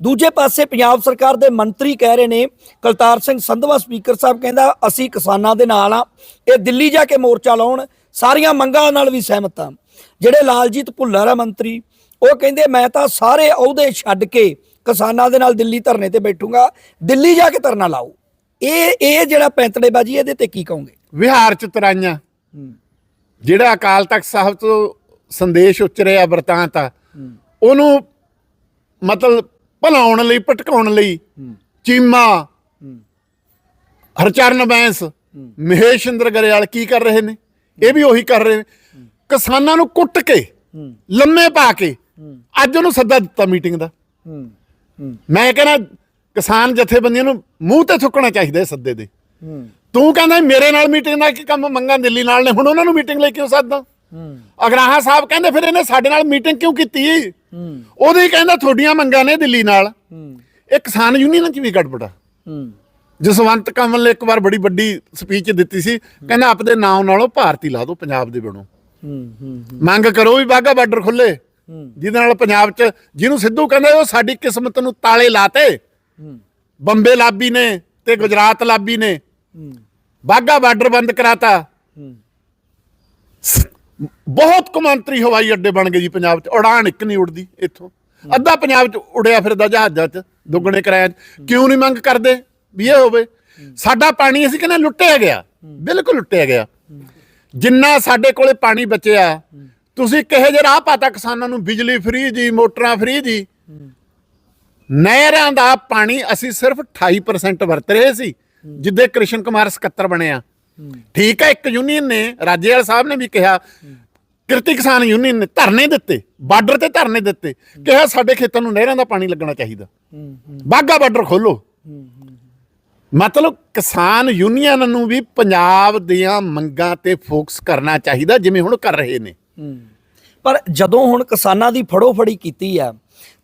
ਦੂਜੇ ਪਾਸੇ ਪੰਜਾਬ ਸਰਕਾਰ ਦੇ ਮੰਤਰੀ ਕਹਿ ਰਹੇ ਨੇ ਕਲਤਾਰ ਸਿੰਘ ਸੰਧਵਾ ਸਪੀਕਰ ਸਾਹਿਬ ਕਹਿੰਦਾ ਅਸੀਂ ਕਿਸਾਨਾਂ ਦੇ ਨਾਲ ਆ ਇਹ ਦਿੱਲੀ ਜਾ ਕੇ ਮੋਰਚਾ ਲਾਉਣ ਸਾਰੀਆਂ ਮੰਗਾਂ ਨਾਲ ਵੀ ਸਹਿਮਤ ਆ ਜਿਹੜੇ ਲਾਲਜੀਤ ਭੁੱਲਰ ਆ ਮੰਤਰੀ ਉਹ ਕਹਿੰਦੇ ਮੈਂ ਤਾਂ ਸਾਰੇ ਅਹੁਦੇ ਛੱਡ ਕੇ ਕਿਸਾਨਾਂ ਦੇ ਨਾਲ ਦਿੱਲੀ ਧਰਨੇ ਤੇ ਬੈਠੂੰਗਾ ਦਿੱਲੀ ਜਾ ਕੇ ਧਰਨਾ ਲਾਓ। ਇਹ ਇਹ ਜਿਹੜਾ ਪੈਂਤੜੇਬਾਜੀ ਇਹਦੇ ਤੇ ਕੀ ਕਹੋਗੇ? ਵਿਹਾਰ ਚ ਤਰਾਈਆਂ। ਜਿਹੜਾ ਅਕਾਲ ਤਖਤ ਸਾਹਿਬ ਤੋਂ ਸੰਦੇਸ਼ ਉਚਰਿਆ ਵਰਤਾਂਤ ਆ ਉਹਨੂੰ ਮਤਲਬ ਭਲਾਉਣ ਲਈ, ਭਟਕਾਉਣ ਲਈ ਚੀਮਾ, ਹਰਚਰਨ ਬੈਂਸ, ਮਹੇਸ਼ ਇੰਦਰ ਗਰੇਵਾਲ ਕੀ ਕਰ ਰਹੇ ਨੇ? ਇਹ ਵੀ ਉਹੀ ਕਰ ਰਹੇ ਨੇ। ਕਿਸਾਨਾਂ ਨੂੰ ਕੁੱਟ ਕੇ, ਲੰਮੇ ਪਾ ਕੇ ਅੱਜ ਉਹਨੂੰ ਸੱਦਾ ਦਿੱਤਾ ਮੀਟਿੰਗ ਦਾ। ਮੈਂ ਕਹਿੰਦਾ ਕਿਸਾਨ ਜਥੇਬੰਦੀਆਂ ਨੂੰ ਮੂੰਹ ਤੇ ਥੁੱਕਣਾ ਚਾਹੀਦਾ ਸੱਦੇ ਦੇ। ਤੂੰ ਕਹਿੰਦਾ ਮੇਰੇ ਨਾਲ ਮੀਟਿੰਗ ਦਾ ਕੀ ਕੰਮ? ਮੰਗਾਂ ਦਿੱਲੀ ਨਾਲ ਨੇ। ਹੁਣ ਉਹਨਾਂ ਨੂੰ ਮੀਟਿੰਗ ਲਈ ਕਿਉਂ ਸੱਦਦਾ ਅਗਰਾਹਾ ਸਾਹਿਬ ਕਹਿੰਦੇ ਫਿਰ ਇਹਨੇ ਸਾਡੇ ਨਾਲ ਮੀਟਿੰਗ ਕਿਉਂ ਕੀਤੀ? ਉਹਦੇ ਹੀ ਕਹਿੰਦਾ ਤੁਹਾਡੀਆਂ ਮੰਗਾਂ ਨੇ ਦਿੱਲੀ ਨਾਲ। ਇਹ ਕਿਸਾਨ ਯੂਨੀਅਨ ਚ ਵੀ ਗੜਬੜਾ ਜਸਵੰਤ ਕੰਵਲ ਨੇ ਇੱਕ ਵਾਰ ਬੜੀ ਵੱਡੀ ਸਪੀਚ ਦਿੱਤੀ ਸੀ। ਕਹਿੰਦਾ ਆਪਦੇ ਨਾਮ ਨਾਲੋਂ ਭਾਰਤੀ ਲਾ ਦਿਓ ਪੰਜਾਬ ਦੇ ਬਣੋ। ਮੰਗ ਕਰੋ ਵੀ ਬਾਗਾ ਬਾਰਡਰ ਖੁੱਲੇ। ਜਿਹਦੇ ਨਾਲ ਪੰਜਾਬ ਚ ਜਿਹਨੂੰ ਸਿੱਧੂ ਕਹਿੰਦੇ ਉਹ ਸਾਡੀ ਕਿਸਮਤ ਨੂੰ ਤਾਲੇ ਲਾਤੇ। ਬੰਬੇ ਲਾਬੀ ਨੇ ਤੇ ਗੁਜਰਾਤ ਲਾਬੀ ਨੇ। ਬਾਗਾ ਬਾਰਡਰ ਬੰਦ ਕਰਾਤਾ। ਬਹੁਤ ਕੌਮਾਂਤਰੀ ਹਵਾਈ ਅੱਡੇ ਬਣ ਗਏ ਜੀ ਪੰਜਾਬ 'ਚ। ਉਡਾਨ ਇੱਕ ਨਹੀਂ ਉੜਦੀ ਇੱਥੋਂ। ਅੱਧਾ ਪੰਜਾਬ 'ਚ ਉੜਿਆ ਫਿਰਦਾ ਜਹਾਜ਼ਾਂ 'ਚ ਦੁੱਗਣੇ ਕਿਰਾਏ 'ਚ। ਕਿਉਂ ਨਹੀਂ ਮੰਗ ਕਰਦੇ? ਵੀ ਇਹ ਹੋਵੇ। ਸਾਡਾ ਪਾਣੀ ਅਸੀਂ ਕਹਿੰਦੇ ਲੁੱਟਿਆ ਗਿਆ। ਬਿਲਕੁਲ ਲੁੱਟਿਆ ਗਿਆ। ਜਿੰਨਾ ਸਾਡੇ ਕੋਲੇ ਪਾਣੀ ਬਚਿਆ ਤੁਸੀਂ ਕਿਹੇ ਜੇ ਰਾਹ ਪਾਤਾ ਕਿਸਾਨਾਂ ਨੂੰ? ਬਿਜਲੀ ਫ੍ਰੀ ਜੀ ਮੋਟਰਾਂ ਫ੍ਰੀ ਜੀ। ਨਹਿਰਾਂ ਦਾ ਪਾਣੀ ਅਸੀਂ ਸਿਰਫ 28% ਵਰਤ ਰਹੇ ਸੀ। ਜਿੱਦੇ ਕ੍ਰਿਸ਼ਨ ਕੁਮਾਰ ਸਕੱਤਰ ਬਣਿਆ ਠੀਕ ਹੈ ਇੱਕ ਯੂਨੀਅਨ ਨੇ ਰਾਜੇਵਾਲ ਸਾਹਿਬ ਨੇ ਵੀ ਕਿਹਾ ਕਿਰਤੀ ਕਿਸਾਨ ਯੂਨੀਅਨ ਨੇ ਧਰਨੇ ਦਿੱਤੇ ਬਾਰਡਰ ਤੇ ਧਰਨੇ ਦਿੱਤੇ ਕਿਹਾ ਸਾਡੇ ਖੇਤਾਂ ਨੂੰ ਨਹਿਰਾਂ ਦਾ ਪਾਣੀ ਲੱਗਣਾ ਚਾਹੀਦਾ। ਬਾਗਾ ਬਾਰਡਰ ਖੋਲੋ। ਮਤਲਬ ਕਿਸਾਨ ਯੂਨੀਅਨ ਨੂੰ ਵੀ ਪੰਜਾਬ ਦੀਆਂ ਮੰਗਾਂ ਤੇ ਫੋਕਸ ਕਰਨਾ ਚਾਹੀਦਾ ਜਿਵੇਂ ਹੁਣ ਕਰ ਰਹੇ ਨੇ। ਪਰ ਜਦੋਂ ਹੁਣ ਕਿਸਾਨਾਂ ਦੀ ਫੜੋ ਫੜੀ ਕੀਤੀ ਆ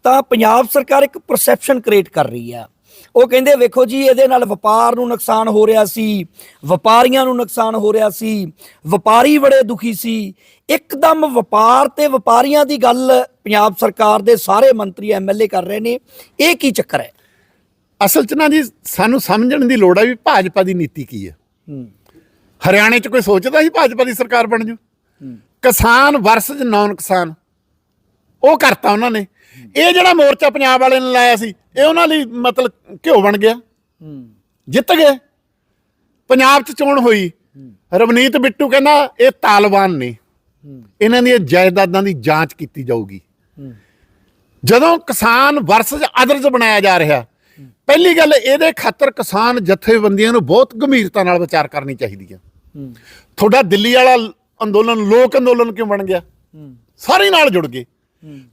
ਤਾਂ ਪੰਜਾਬ ਸਰਕਾਰ ਇੱਕ ਪਰਸੈਪਸ਼ਨ ਕ੍ਰੀਏਟ ਕਰ ਰਹੀ ਆ। ਉਹ ਕਹਿੰਦੇ ਵੇਖੋ ਜੀ ਇਹਦੇ ਨਾਲ ਵਪਾਰ ਨੂੰ ਨੁਕਸਾਨ ਹੋ ਰਿਹਾ ਸੀ ਵਪਾਰੀਆਂ ਨੂੰ ਨੁਕਸਾਨ ਹੋ ਰਿਹਾ ਸੀ ਵਪਾਰੀ ਬੜੇ ਦੁਖੀ ਸੀ। ਇੱਕਦਮ ਵਪਾਰ ਤੇ ਵਪਾਰੀਆਂ ਦੀ ਗੱਲ ਪੰਜਾਬ ਸਰਕਾਰ ਦੇ ਸਾਰੇ ਮੰਤਰੀ ਐਮਐਲਏ ਕਰ ਰਹੇ ਨੇ। ਇਹ ਕੀ ਚੱਕਰ ਹੈ? ਅਸਲ 'ਚ ਨਾ ਜੀ ਸਾਨੂੰ ਸਮਝਣ ਦੀ ਲੋੜ ਹੈ ਵੀ ਭਾਜਪਾ ਦੀ ਨੀਤੀ ਕੀ ਹੈ। ਹਰਿਆਣੇ 'ਚ ਕੋਈ ਸੋਚਦਾ ਸੀ ਭਾਜਪਾ ਦੀ ਸਰਕਾਰ ਬਣ ਜੂ? ਕਿਸਾਨ ਵਰਸਜ ਨੌਨ ਕਿਸਾਨ ਉਹ ਕਰਤਾ ਉਹਨਾਂ ਨੇ। ਇਹ ਜਿਹੜਾ ਮੋਰਚਾ ਪੰਜਾਬ ਵਾਲੇ ਨੇ ਲਾਇਆ ਸੀ ਇਹ ਉਹਨਾਂ ਲਈ ਮਤਲਬ ਘਿਓ ਬਣ ਗਿਆ। ਜਿੱਤ ਗਏ। ਪੰਜਾਬ 'ਚ ਚੋਣ ਹੋਈ। ਰਵਨੀਤ ਬਿੱਟੂ ਕਹਿੰਦਾ ਇਹ ਤਾਲਿਬਾਨ ਨੇ। ਇਹਨਾਂ ਦੀਆਂ ਜਾਇਦਾਦਾਂ ਦੀ ਜਾਂਚ ਕੀਤੀ ਜਾਊਗੀ। ਜਦੋਂ ਕਿਸਾਨ ਵਰਸਜ ਅਦਰਜ ਬਣਾਇਆ ਜਾ ਰਿਹਾ ਪਹਿਲੀ ਗੱਲ ਇਹਦੇ ਖਾਤਰ ਕਿਸਾਨ ਜਥੇਬੰਦੀਆਂ ਨੂੰ ਬਹੁਤ ਗੰਭੀਰਤਾ ਨਾਲ ਵਿਚਾਰ ਕਰਨੀ ਚਾਹੀਦੀ ਹੈ। ਤੁਹਾਡਾ ਦਿੱਲੀ ਵਾਲਾ ਅੰਦੋਲਨ ਲੋਕ ਅੰਦੋਲਨ ਕਿਉਂ ਬਣ ਗਿਆ? ਸਾਰੇ ਨਾਲ ਜੁੜ ਗਏ।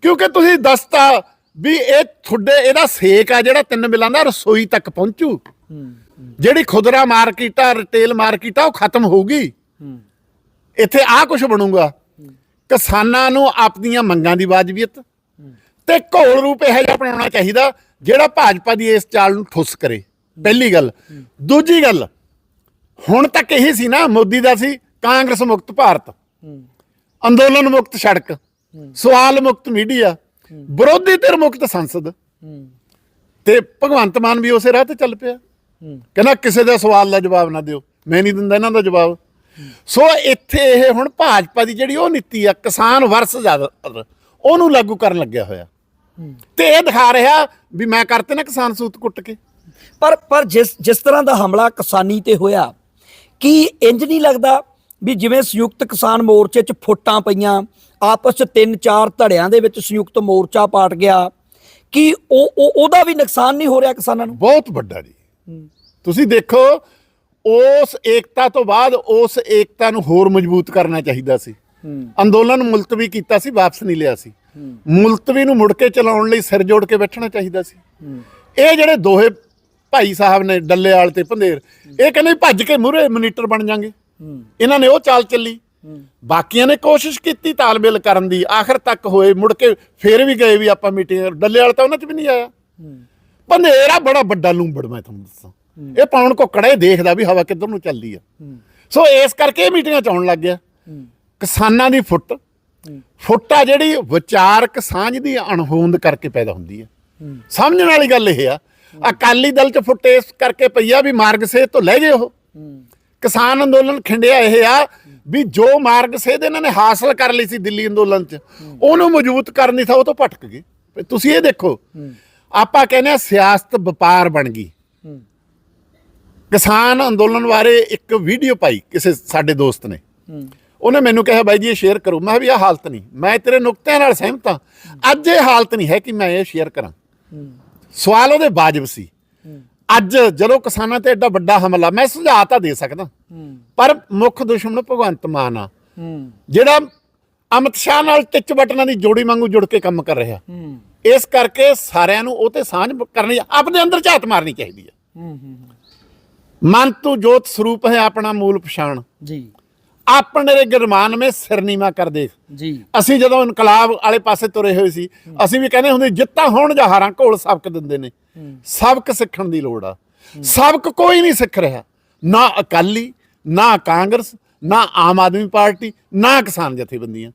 ਕਿਉਂਕਿ ਤੁਸੀਂ ਦੱਸਤਾ ਵੀ ਇਹ ਤੁਹਾਡੇ ਇਹਦਾ ਸੇਕ ਆ ਜਿਹੜਾ ਤਿੰਨ ਮਿਲਾਂ ਦਾ ਰਸੋਈ ਤੱਕ ਪਹੁੰਚੂ। ਜਿਹੜੀ ਖੁਦਰਾ ਮਾਰਕੀਟ ਆ ਰਿਟੇਲ ਮਾਰਕੀਟ ਆ ਉਹ ਖਤਮ ਹੋਊਗੀ। ਇੱਥੇ ਆ ਕੁਝ ਬਣੂਗਾ। ਕਿਸਾਨਾਂ ਨੂੰ ਆਪਣੀਆਂ ਮੰਗਾਂ ਦੀ ਵਾਜਬੀਅਤ ਤੇ ਘੋਲ ਰੂਪ ਇਹੋ ਜਿਹਾ ਬਣਾਉਣਾ ਚਾਹੀਦਾ ਜਿਹੜਾ ਭਾਜਪਾ ਦੀ ਇਸ ਚਾਲ ਨੂੰ ਠੁੱਸ ਕਰੇ। ਪਹਿਲੀ ਗੱਲ। ਦੂਜੀ ਗੱਲ ਹੁਣ ਤੱਕ ਇਹੀ ਸੀ ਨਾ ਮੋਦੀ ਦਾ ਸੀ ਕਾਂਗਰਸ ਮੁਕਤ ਭਾਰਤ। ਅੰਦੋਲਨ ਮੁਕਤ ਸੜਕ। ਸਵਾਲ ਮੁਕਤ ਮੀਡੀਆ, ਵਿਰੋਧੀ ਧਿਰ ਮੁਕਤ ਸੰਸਦ। ਤੇ ਭਗਵੰਤ ਮਾਨ ਵੀ ਉਸੇ ਰਾਹ ਤੇ ਚੱਲ ਪਿਆ। ਕਹਿੰਦਾ ਕਿਸੇ ਦਾ ਸਵਾਲ ਦਾ ਜਵਾਬ ਨਾ ਦਿਓ। ਮੈਂ ਨਹੀਂ ਦਿੰਦਾ ਇਹਨਾਂ ਦਾ ਜਵਾਬ। ਸੋ ਇੱਥੇ ਇਹ ਹੁਣ ਭਾਜਪਾ ਦੀ ਜਿਹੜੀ ਉਹ ਨੀਤੀ ਆ, ਕਿਸਾਨ ਵਰਸ ਜ਼ਿਆਦਾ, ਉਹਨੂੰ ਲਾਗੂ ਕਰਨ ਲੱਗਿਆ ਹੋਇਆ। ਤੇ ਇਹ ਦਿਖਾ ਰਿਹਾ ਵੀ ਮੈਂ ਕਰਤੇ ਨਾ ਕਿਸਾਨ ਸੂਤ ਕੁੱਟ ਕੇ। ਪਰ ਪਰ ਜਿਸ ਜਿਸ ਤਰ੍ਹਾਂ ਦਾ ਹਮਲਾ ਕਿਸਾਨੀ ਤੇ ਹੋਇਆ, ਕੀ ਇੰਜ ਨਹੀਂ ਲੱਗਦਾ ਵੀ ਜਿਵੇਂ ਸੰਯੁਕਤ ਕਿਸਾਨ ਮੋਰਚੇ 'ਚ ਫੁੱਟਾਂ ਪਈਆਂ ਆਪਸ 'ਚ ਤਿੰਨ ਚਾਰ ਧੜਿਆਂ ਦੇ ਵਿੱਚ ਸੰਯੁਕਤ ਮੋਰਚਾ ਪਾਟ ਗਿਆ। ਕਿ ਉਹ ਉਹ- ਉਹਦਾ ਵੀ ਨੁਕਸਾਨ ਨਹੀਂ ਹੋ ਰਿਹਾ ਕਿਸਾਨਾਂ ਨੂੰ? ਬਹੁਤ ਵੱਡਾ ਜੀ। ਤੁਸੀਂ ਦੇਖੋ, ਉਸ ਏਕਤਾ ਤੋਂ ਬਾਅਦ ਉਸ ਏਕਤਾ ਨੂੰ ਹੋਰ ਮਜ਼ਬੂਤ ਕਰਨਾ ਚਾਹੀਦਾ ਸੀ। ਅੰਦੋਲਨ ਮੁਲਤਵੀ ਕੀਤਾ ਸੀ, ਵਾਪਸ ਨਹੀਂ ਲਿਆ ਸੀ। ਮੁਲਤਵੀ ਨੂੰ ਮੁੜ ਕੇ ਚਲਾਉਣ ਲਈ ਸਿਰ ਜੋੜ ਕੇ ਬੈਠਣਾ ਚਾਹੀਦਾ ਸੀ। ਇਹ ਜਿਹੜੇ ਦੋਹੇ ਭਾਈ ਸਾਹਿਬ ਨੇ, ਡੱਲੇਵਾਲ ਤੇ ਭੰਦੇਰ, ਇਹ ਕਹਿੰਦੇ ਭੱਜ ਕੇ ਮੂਹਰੇ ਮਨੀਟਰ ਬਣ ਜਾਾਂਗੇ। ਇਹਨਾਂ ਨੇ ਉਹ ਚਾਲ ਚੱਲੀ। ਬਾਕੀਆਂ ਨੇ ਕੋਸ਼ਿਸ਼ ਕੀਤੀ ਤਾਲਮੇਲ ਕਰਨ ਦੀ ਆਖਰ ਤੱਕ ਹੋਏ ਮੁੜ ਕੇ ਫੇਰ ਵੀ ਗਏ ਵੀ ਆਪਾਂ ਮੀਟਿੰਗ ਡੱਲੇਵਾਲ ਤਾਂ ਉਹਨਾਂ 'ਚ ਵੀ ਨਹੀਂ ਆਇਆ। ਭੰਦੇਰਾ ਬੜਾ ਵੱਡਾ ਲੂੰਬੜ ਮੈਂ ਤੁਹਾਨੂੰ ਦੱਸਾਂ। ਇਹ ਪਾਉਣ ਕੋ ਕੜੇ ਦੇਖਦਾ ਵੀ ਹਵਾ ਕਿੱਧਰ ਨੂੰ ਚੱਲਦੀ ਆ। ਸੋ ਇਸ ਕਰਕੇ ਇਹ ਮੀਟਿੰਗਾਂ ਚ ਆਉਣ ਲੱਗ ਗਿਆ। ਕਿਸਾਨਾਂ ਦੀ ਫੁੱਟ। ਫੁੱਟ ਆ ਜਿਹੜੀ ਵਿਚਾਰਕ ਸਾਂਝ ਦੀ ਅਣਹੋਂਦ ਕਰਕੇ ਪੈਦਾ ਹੁੰਦੀ ਹੈ। ਸਮਝਣ ਵਾਲੀ ਗੱਲ ਇਹ ਆ ਅਕਾਲੀ ਦਲ ਚ ਫੁੱਟ ਇਸ ਕਰਕੇ ਪਈ ਆ ਵੀ ਮਾਰਗ ਸੇ ਤੋਂ ਲੈ ਗਏ ਉਹ। ਕਿਸਾਨ ਅੰਦੋਲਨ ਖਿੰਡਿਆ ਇਹ ਆ ਵੀ ਜੋ ਮਾਰਗ ਸੇਧ ਇਹਨਾਂ ਨੇ ਹਾਸਲ ਕਰ ਲਈ ਸੀ ਦਿੱਲੀ ਅੰਦੋਲਨ ਚ। ਉਹਨੂੰ ਮਜ਼ਬੂਤ ਕਰਨ ਦੀ ਥਾਂ ਉਹ ਤੋਂ ਭਟਕ ਗਏ। ਤੁਸੀਂ ਇਹ ਦੇਖੋ, ਆਪਾਂ ਕਹਿੰਦੇ ਆ ਸਿਆਸਤ ਵਪਾਰ ਬਣ ਗਈ। ਕਿਸਾਨ ਅੰਦੋਲਨ ਬਾਰੇ ਇੱਕ ਵੀਡੀਓ ਪਾਈ ਕਿਸੇ ਸਾਡੇ ਦੋਸਤ ਨੇ। ਉਹਨੇ ਮੈਨੂੰ ਕਿਹਾ, ਬਾਈ ਜੀ, ਇਹ ਸ਼ੇਅਰ ਕਰੋ। ਮੈਂ ਕਿਹਾ ਵੀ ਇਹ ਹਾਲਤ ਨਹੀਂ। ਮੈਂ ਤੇਰੇ ਨੁਕਤਿਆਂ ਨਾਲ ਸਹਿਮਤ ਹਾਂ। ਅੱਜ ਇਹ ਹਾਲਤ ਨਹੀਂ ਹੈ ਕਿ ਮੈਂ ਇਹ ਸ਼ੇਅਰ ਕਰਾਂ। ਸਵਾਲ ਉਹਦੇ ਵਾਜਬ ਸੀ। ਅੱਜ ਜਦੋਂ ਕਿਸਾਨਾਂ ਤੇ ਐਡਾ ਵੱਡਾ ਹਮਲਾ ਮੈਂ ਸੁਝਾਅ ਤਾਂ ਦੇ ਸਕਦਾ। ਪਰ ਮੁੱਖ ਦੁਸ਼ਮਣ ਭਗਵੰਤ ਮਾਨ ਆ। ਜਿਹੜਾ ਅਮਿਤ ਸ਼ਾਹ ਨਾਲ ਟਿੱਚ ਬਟਨਾਂ ਦੀ ਜੋੜੀ ਵਾਂਗੂ ਜੁੜ ਕੇ ਕੰਮ ਕਰ ਰਿਹਾ। ਇਸ ਕਰਕੇ ਸਾਰਿਆਂ ਨੂੰ ਉਹ ਤੇ ਸਾਂਝ ਕਰਨੀ ਆਪਣੇ ਅੰਦਰ ਝਾਤ ਮਾਰਨੀ ਚਾਹੀਦੀ ਹੈ ਮਨ ਤੂੰ ਜੋਤ ਸਰੂਪ ਹੈ ਆਪਣਾ ਮੂਲ ਪਛਾਣ। ਜੀ। ਆਪਣੇ ਗਰਮਾਨ ਮੇ ਸਿਰਨੀਮਾ ਕਰ ਦੇਖ। ਜੀ। ਅਸੀਂ ਜਦੋਂ ਇਨਕਲਾਬ ਵਾਲੇ ਪਾਸੇ ਤੁਰੇ ਹੋਏ ਸੀ ਅਸੀਂ ਵੀ ਕਹਿੰਦੇ ਹੁੰਦੇ ਜਿੱਤਾਂ ਹੋਣ ਜਾਂ ਹਾਰਾਂ ਘੋਲ ਸਬਕ ਦਿੰਦੇ ਨੇ। ਸਬਕ ਸਿੱਖਣ ਦੀ ਲੋੜ ਆ। ਸਬਕ ਕੋਈ ਨਹੀਂ ਸਿੱਖ ਰਿਹਾ। ਨਾ ਅਕਾਲੀ, ਨਾ ਕਾਂਗਰਸ, ਨਾ ਆਮ ਆਦਮੀ ਪਾਰਟੀ, ਨਾ ਕਿਸਾਨ ਜਥੇਬੰਦੀਆਂ।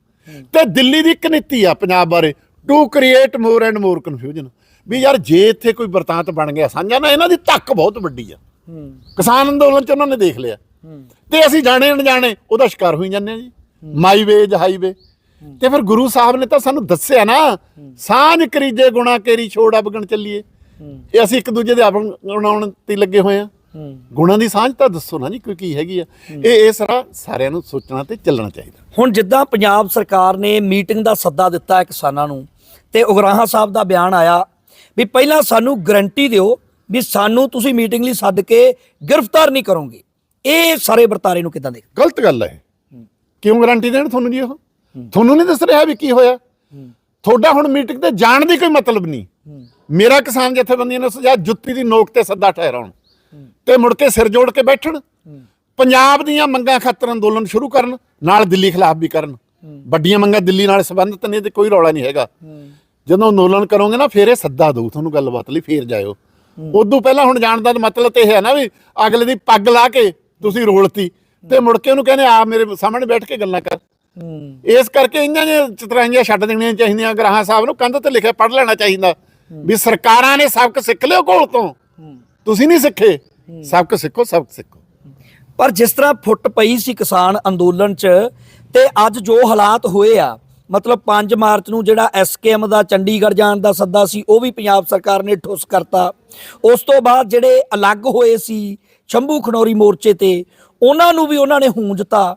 ਤੇ ਦਿੱਲੀ ਦੀ ਇੱਕ ਨੀਤੀ ਆ ਪੰਜਾਬ ਬਾਰੇ। To create more and more confusion ਵੀ ਯਾਰ ਜੇ ਇੱਥੇ ਕੋਈ ਵਰਤਾਂਤ ਬਣ ਗਿਆ, ਸਾਂਝਾ ਨਾ, ਇਹਨਾਂ ਦੀ ਧੱਕ ਬਹੁਤ ਵੱਡੀ ਆ। ਕਿਸਾਨ ਅੰਦੋਲਨ ਚ ਉਹਨਾਂ ਨੇ ਦੇਖ ਲਿਆ। ਤੇ ਅਸੀਂ ਜਾਣੇ ਜਾਣੇ ਉਹਦਾ ਸ਼ਿਕਾਰ ਹੋਈ ਜਾਂਦੇ ਆ ਜੀ। My way highway. ਤੇ ਫਿਰ ਗੁਰੂ ਸਾਹਿਬ ਨੇ ਤਾਂ ਸਾਨੂੰ ਦੱਸਿਆ ਨਾ, ਸਾਂਝ ਕਰੀਜੇ ਗੁਣਾ ਕੇਰੀ, ਛੋੜ ਅਬਗਣ ਚੱਲੀਏ। ਇਹ ਅਸੀਂ ਇੱਕ ਦੂਜੇ ਦੇ ਅਬਗਣ ਬਣਾਉਣ ਤੇ ਲੱਗੇ ਹੋਏ ਆ। ਗੁਣਾਂ ਦੀ ਸਾਂਝ ਤਾਂ ਦੱਸੋ ਨਾ ਜੀ ਕੋਈ ਕੀ ਹੈਗੀ ਆ। ਇਹ ਇਸ ਤਰ੍ਹਾਂ ਸਾਰਿਆਂ ਨੂੰ ਸੋਚਣਾ ਤੇ ਚੱਲਣਾ ਚਾਹੀਦਾ। ਹੁਣ ਜਿੱਦਾਂ ਪੰਜਾਬ ਸਰਕਾਰ ਨੇ ਮੀਟਿੰਗ ਦਾ ਸੱਦਾ ਦਿੱਤਾ ਹੈ ਕਿਸਾਨਾਂ ਨੂੰ ਤੇ ਉਗਰਾਹਾਂ ਸਾਹਿਬ ਦਾ ਬਿਆਨ ਆਇਆ ਵੀ ਪਹਿਲਾਂ ਸਾਨੂੰ ਗਰੰਟੀ ਦਿਓ ਵੀ ਸਾਨੂੰ ਤੁਸੀਂ ਮੀਟਿੰਗ ਲਈ ਸੱਦ ਕੇ ਗ੍ਰਿਫਤਾਰ ਨਹੀਂ ਕਰੋਗੇ। ਇਹ ਸਾਰੇ ਵਰਤਾਰੇ ਨੂੰ ਕਿਦਾਂ ਦੇਖ ਗਲਤ ਗੱਲ ਹੈ। ਕਿਉਂ ਗਾਰੰਟੀ ਦੇਣ ਤੁਹਾਨੂੰ ਜੀ ਉਹ? ਤੁਹਾਨੂੰ ਨਹੀਂ ਦੱਸ ਰਿਹਾ ਵੀ ਕੀ ਹੋਇਆ? ਤੁਹਾਡਾ ਹੁਣ ਮੀਟਿੰਗ ਤੇ ਜਾਣ ਦੀ ਕੋਈ ਮਤਲਬ ਨਹੀਂ। ਮੇਰਾ ਕਿਸਾਨ ਜਥੇਬੰਦੀਆਂ ਨੇ ਸੁਝਾਅ ਜੁੱਤੀ ਦੀ ਨੋਕ ਤੇ ਸੱਦਾ ਠਹਿਰਾਉਣ ਤੇ ਮੁੜ ਕੇ ਸਿਰ ਜੋੜ ਕੇ ਬੈਠਣ ਪੰਜਾਬ ਦੀਆਂ ਮੰਗਾਂ ਖਾਤਰ ਅੰਦੋਲਨ ਸ਼ੁਰੂ ਕਰਨ ਨਾਲ ਦਿੱਲੀ ਖਿਲਾਫ ਵੀ ਕਰਨ। ਵੱਡੀਆਂ ਮੰਗਾਂ ਦਿੱਲੀ ਨਾਲ ਸੰਬੰਧਿਤ ਨੇ ਤੇ ਕੋਈ ਰੌਲਾ ਨਹੀਂ ਹੈਗਾ। ਜਦੋਂ ਅੰਦੋਲਨ ਕਰੋਗੇ ਨਾ ਫੇਰ ਇਹ ਸੱਦਾ ਦਊ ਤੁਹਾਨੂੰ ਗੱਲਬਾਤ ਲਈ ਫੇਰ ਜਾਇਓ। ਉਦੋਂ ਪਹਿਲਾਂ ਹੁਣ ਜਾਣ ਦਾ ਮਤਲਬ ਤੇ ਇਹ ਹੈ ਨਾ ਵੀ ਅਗਲੇ ਦੀ ਪੱਗ ਲਾ ਕੇ ਤੁਸੀਂ ਰੋਲਤੀ ਤੇ ਮੁੜ ਕੇ ਉਹਨੂੰ ਕਹਿੰਦੇ ਆ ਮੇਰੇ ਸਾਹਮਣੇ ਬੈਠ ਕੇ ਗੱਲਾਂ ਕਰ। ਇਸ ਕਰਕੇ ਇਹਨਾਂ ਨੇ ਚਤਰਾਈਆਂ ਛੱਡ ਦੇਣੀਆਂ ਚਾਹੀਦੀਆਂ ਗ੍ਰਾਹਾਂ ਸਾਹਿਬ ਨੂੰ ਕੰਧ ਤੇ ਲਿਖਿਆ ਪੜ ਲੈਣਾ ਚਾਹੀਦਾ। ਵੀ ਸਰਕਾਰਾਂ ਨੇ ਸਬਕ ਸਿੱਖ ਲਿਓ ਕੋਲ ਤੋਂ। ਤੁਸੀਂ ਨਹੀਂ ਸਿੱਖੇ। ਸਬਕ ਸਿੱਖੋ ਸਬਕ ਸਿੱਖੋ। ਪਰ ਜਿਸ ਤਰ੍ਹਾਂ ਫੁੱਟ ਪਈ ਸੀ ਕਿਸਾਨ ਅੰਦੋਲਨ 'ਚ ਤੇ ਅੱਜ ਜੋ ਹਾਲਾਤ ਹੋਏ ਆ ਮਤਲਬ 5 ਮਾਰਚ ਨੂੰ ਜਿਹੜਾ ਐਸਕੇਐਮ ਦਾ ਚੰਡੀਗੜ੍ਹ ਜਾਣ ਦਾ ਸੱਦਾ ਸੀ ਉਹ ਵੀ ਪੰਜਾਬ ਸਰਕਾਰ ਨੇ ਠੁੱਸ ਕਰਤਾ। ਉਸ ਤੋਂ ਬਾਅਦ ਜਿਹੜੇ ਅਲੱਗ ਹੋਏ ਸੀ ਸ਼ੰਭੂ ਖਨੌਰੀ ਮੋਰਚੇ ਤੇ ਉਹਨਾਂ ਨੂੰ ਵੀ ਉਹਨਾਂ ਨੇ ਹੂੰਜਤਾ